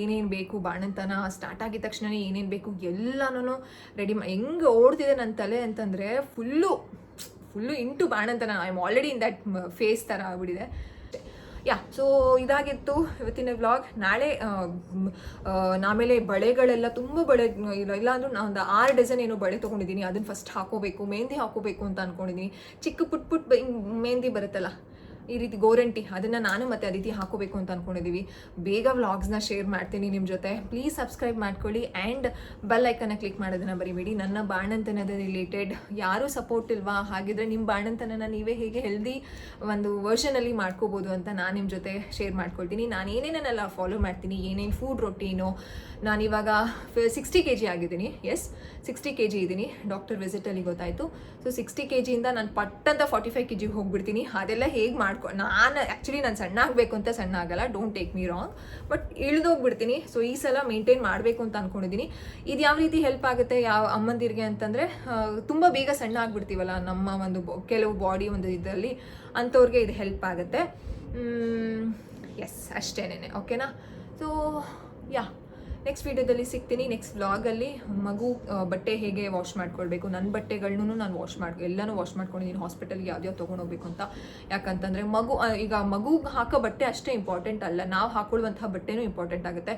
ಏನೇನು ಬೇಕು, ಬಾಣಂತನ ಸ್ಟಾರ್ಟ್ ಆಗಿದ ತಕ್ಷಣ ಏನೇನು ಬೇಕು ಎಲ್ಲನೂ ರೆಡಿ ಮಾ, ಹೆಂಗೆ ಓಡ್ತಿದೆ ನನ್ನ ತಲೆ ಅಂತಂದರೆ full full into ಬಾಣಂತನ I am already in that phase ಥರ ಆಗ್ಬಿಟ್ಟಿದೆ. ಯಾ ಸೊ ಇದಾಗಿತ್ತು ಇವತ್ತಿನ ವ್ಲಾಗ್ ನಾಳೆ ಆಮೇಲೆ ಬಳೆಗಳೆಲ್ಲ ತುಂಬ ಬಳೆ ಇಲ್ಲ, ಇಲ್ಲಾಂದ್ರೂ ನಾನು ಒಂದು ಆರು ಡಜನ್ ಏನೋ ಬಳೆ ತೊಗೊಂಡಿದ್ದೀನಿ. ಅದನ್ನು ಫಸ್ಟ್ ಹಾಕೋಬೇಕು ಮೆಹಂದಿ ಹಾಕೋಬೇಕು ಅಂತ ಅಂದ್ಕೊಂಡಿದ್ದೀನಿ ಚಿಕ್ಕ ಪುಟ್ ಪುಟ್ ಮೆಹಂದಿ ಬರುತ್ತಲ್ಲ ಈ ರೀತಿ ಗೋರಂಟಿ, ಅದನ್ನು ನಾನು ಮತ್ತೆ ಅದಿತಿ ಹಾಕೋಬೇಕು ಅಂತ ಅಂದ್ಕೊಂಡಿದ್ದೀವಿ ಬೇಗ ವ್ಲಾಗ್ಸ್ನ ಶೇರ್ ಮಾಡ್ತೀನಿ ನಿಮ್ಮ ಜೊತೆ. ಪ್ಲೀಸ್ ಸಬ್ಸ್ಕ್ರೈಬ್ ಮಾಡ್ಕೊಳ್ಳಿ ಆ್ಯಂಡ್ ಬೆಲ್ ಐಕನ್ನ ಕ್ಲಿಕ್ ಮಾಡೋದನ್ನು ಬರಿಬೇಡಿ ನನ್ನ ಬಾಣಂತನದ ರಿಲೇಟೆಡ್ ಯಾರೂ ಸಪೋರ್ಟ್ ಇಲ್ವಾ? ಹಾಗಿದ್ರೆ ನಿಮ್ಮ ಬಾಣಂತನನ ನೀವೇ ಹೇಗೆ ಹೆಲ್ದಿ ಒಂದು ವರ್ಷನಲ್ಲಿ ಮಾಡ್ಕೋಬೋದು ಅಂತ ನಾನು ನಿಮ್ಮ ಜೊತೆ ಶೇರ್ ಮಾಡ್ಕೊಳ್ತೀನಿ. ನಾನು ಏನೇನೆಲ್ಲ ಫಾಲೋ ಮಾಡ್ತೀನಿ, ಏನೇನು ಫುಡ್ ರೊಟೀನು ನಾನಿವಾಗ ಸಿಕ್ಸ್ಟಿ ಕೆ ಜಿ ಆಗಿದ್ದೀನಿ. ಎಸ್ ಸಿಕ್ಸ್ಟಿ ಕೆ ಜಿ ಇದ್ದೀನಿ ಡಾಕ್ಟರ್ ವಿಸಿಟಲ್ಲಿ ಗೊತ್ತಾಯಿತು. ಸೊ ಸಿಕ್ಸ್ಟಿ ಕೆ ಜಿಯಿಂದ ನಾನು ಪಟ್ಟಂತ ಫಾರ್ಟಿ ಫೈವ್ ಕೆ ಜಿಗೆ ಹೋಗ್ಬಿಡ್ತೀನಿ. ಅದೆಲ್ಲ ಹೇಗೆ ಮಾಡ್ಕೊ ನಾನು ಆ್ಯಕ್ಚುಲಿ ನಾನು ಸಣ್ಣ ಆಗಬೇಕು ಅಂತ ಸಣ್ಣ ಆಗಲ್ಲ. Don't take me wrong but ಇಳಿದೋಗ್ಬಿಡ್ತೀನಿ. So ಈ ಸಲ ಮೇಂಟೈನ್ ಮಾಡಬೇಕು ಅಂತ ಅಂದ್ಕೊಂಡಿದ್ದೀನಿ ಇದು ಯಾವ ರೀತಿ ಹೆಲ್ಪ್ ಆಗುತ್ತೆ ಯಾವ ಅಮ್ಮಂದಿರಿಗೆ ಅಂತಂದರೆ ತುಂಬ ಬೇಗ ಸಣ್ಣ ಆಗಿಬಿಡ್ತೀವಲ್ಲ ನಮ್ಮ ಒಂದು ಕೆಲವು ಬಾಡಿ ಒಂದು ಇದರಲ್ಲಿ ಅಂಥವ್ರಿಗೆ ಇದು ಹೆಲ್ಪ್ ಆಗುತ್ತೆ. ಎಸ್ ಅಷ್ಟೇನೆ ಓಕೆನಾ ಸೊ ಯಾ ನೆಕ್ಸ್ಟ್ ವೀಡಿಯೋದಲ್ಲಿ ಸಿಗ್ತೀನಿ. ನೆಕ್ಸ್ಟ್ ವ್ಲಾಗಲ್ಲಿ ಮಗು ಬಟ್ಟೆ ಹೇಗೆ ವಾಶ್ ಮಾಡ್ಕೊಳ್ಬೇಕು ನನ್ನ ಬಟ್ಟೆಗಳನ್ನೂ ನಾನು ವಾಶ್ ಮಾಡಿ, ಎಲ್ಲನೂ ವಾಶ್ ಮಾಡ್ಕೊಂಡಿದ್ದೀನಿ ಹಾಸ್ಪಿಟಲ್ಗೆ ಯಾವ್ದ್ಯಾವ್ದು ತೊಗೊಂಡೋಗ್ಬೇಕು ಅಂತ. ಯಾಕಂತಂದರೆ ಮಗು ಈಗ ಮಗು ಹಾಕೋ ಬಟ್ಟೆ ಅಷ್ಟೇ ಇಂಪಾರ್ಟೆಂಟ್ ಅಲ್ಲ. ನಾವು ಹಾಕೊಳ್ಳುವಂತಹ ಬಟ್ಟೆನೂ ಇಂಪಾರ್ಟೆಂಟ್ ಆಗುತ್ತೆ.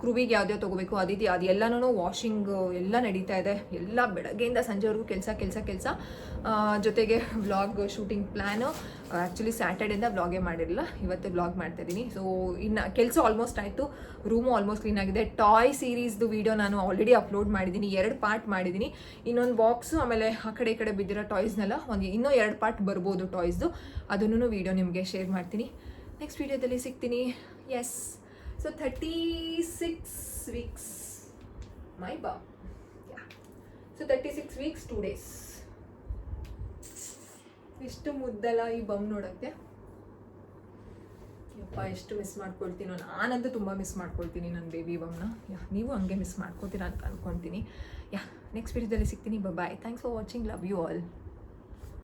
ಕ್ರುವಿಗೆ ಯಾವ್ದ್ಯಾವ್ದು ತಗೋಬೇಕು ಅದಿತಿ ಅದು ಎಲ್ಲನೂ ವಾಷಿಂಗ್ ಎಲ್ಲ ನಡೀತಾ ಇದೆ. ಎಲ್ಲ ಬೆಳಗ್ಗೆಯಿಂದ ಸಂಜೆವರೆಗೂ ಕೆಲಸ ಕೆಲಸ ಕೆಲಸ. ಜೊತೆಗೆ ವ್ಲಾಗ್ ಶೂಟಿಂಗ್ ಪ್ಲ್ಯಾನು ಆ್ಯಕ್ಚುಲಿ ಸ್ಯಾಟರ್ಡೆಯಿಂದ ವ್ಲಾಗೇ ಮಾಡಿರಲಿಲ್ಲ. ಇವತ್ತು ವ್ಲಾಗ್ ಮಾಡ್ತಾ ಇದ್ದೀನಿ ಸೊ ಇನ್ನು ಕೆಲಸ ಆಲ್ಮೋಸ್ಟ್ ಆಯಿತು. ರೂಮು ಆಲ್ಮೋಸ್ಟ್ ಕ್ಲೀನ್ ಆಗಿದೆ. ಟಾಯ್ ಸೀರೀಸ್ದು ವೀಡಿಯೋ ನಾನು ಆಲ್ರೆಡಿ ಅಪ್ಲೋಡ್ ಮಾಡಿದ್ದೀನಿ ಎರಡು ಪಾರ್ಟ್ ಮಾಡಿದ್ದೀನಿ ಇನ್ನೊಂದು ಬಾಕ್ಸು ಆಮೇಲೆ ಆ ಕಡೆ ಈ ಕಡೆ ಬಿದ್ದಿರೋ ಟಾಯ್ಸ್ನೆಲ್ಲ ಒಂದು ಇನ್ನೂ ಎರಡು ಪಾರ್ಟ್ ಬರ್ಬೋದು ಟಾಯ್ಸ್ದು ಅದನ್ನು ವೀಡಿಯೋ ನಿಮಗೆ ಶೇರ್ ಮಾಡ್ತೀನಿ. ನೆಕ್ಸ್ಟ್ ವಿಡಿಯೋದಲ್ಲಿ ಸಿಗ್ತೀನಿ. Yes so thirty six weeks my ಬಾ so thirty six weeks two days ಎಷ್ಟು ಮುದ್ದಲ್ಲ ಈ ಬಮ್ ನೋಡೋಕ್ಕೆ? ಯಪ್ಪ, ಎಷ್ಟು ಮಿಸ್ ಮಾಡ್ಕೊಳ್ತೀನೋ. ನಾನಂತೂ ತುಂಬ ಮಿಸ್ ಮಾಡ್ಕೊಳ್ತೀನಿ ನನ್ನ ಬೇಬಿ ಬಮ್ನ ಯಾ, ನೀವು ಹಂಗೆ ಮಿಸ್ ಮಾಡ್ಕೊತೀರಾ ಅಂತ ಅನ್ಕೊತೀನಿ. ಯಾ ನೆಕ್ಸ್ಟ್ ವಿಡಿಯೋದಲ್ಲಿ ಸಿಗ್ತೀನಿ. Bye thanks for watching love you all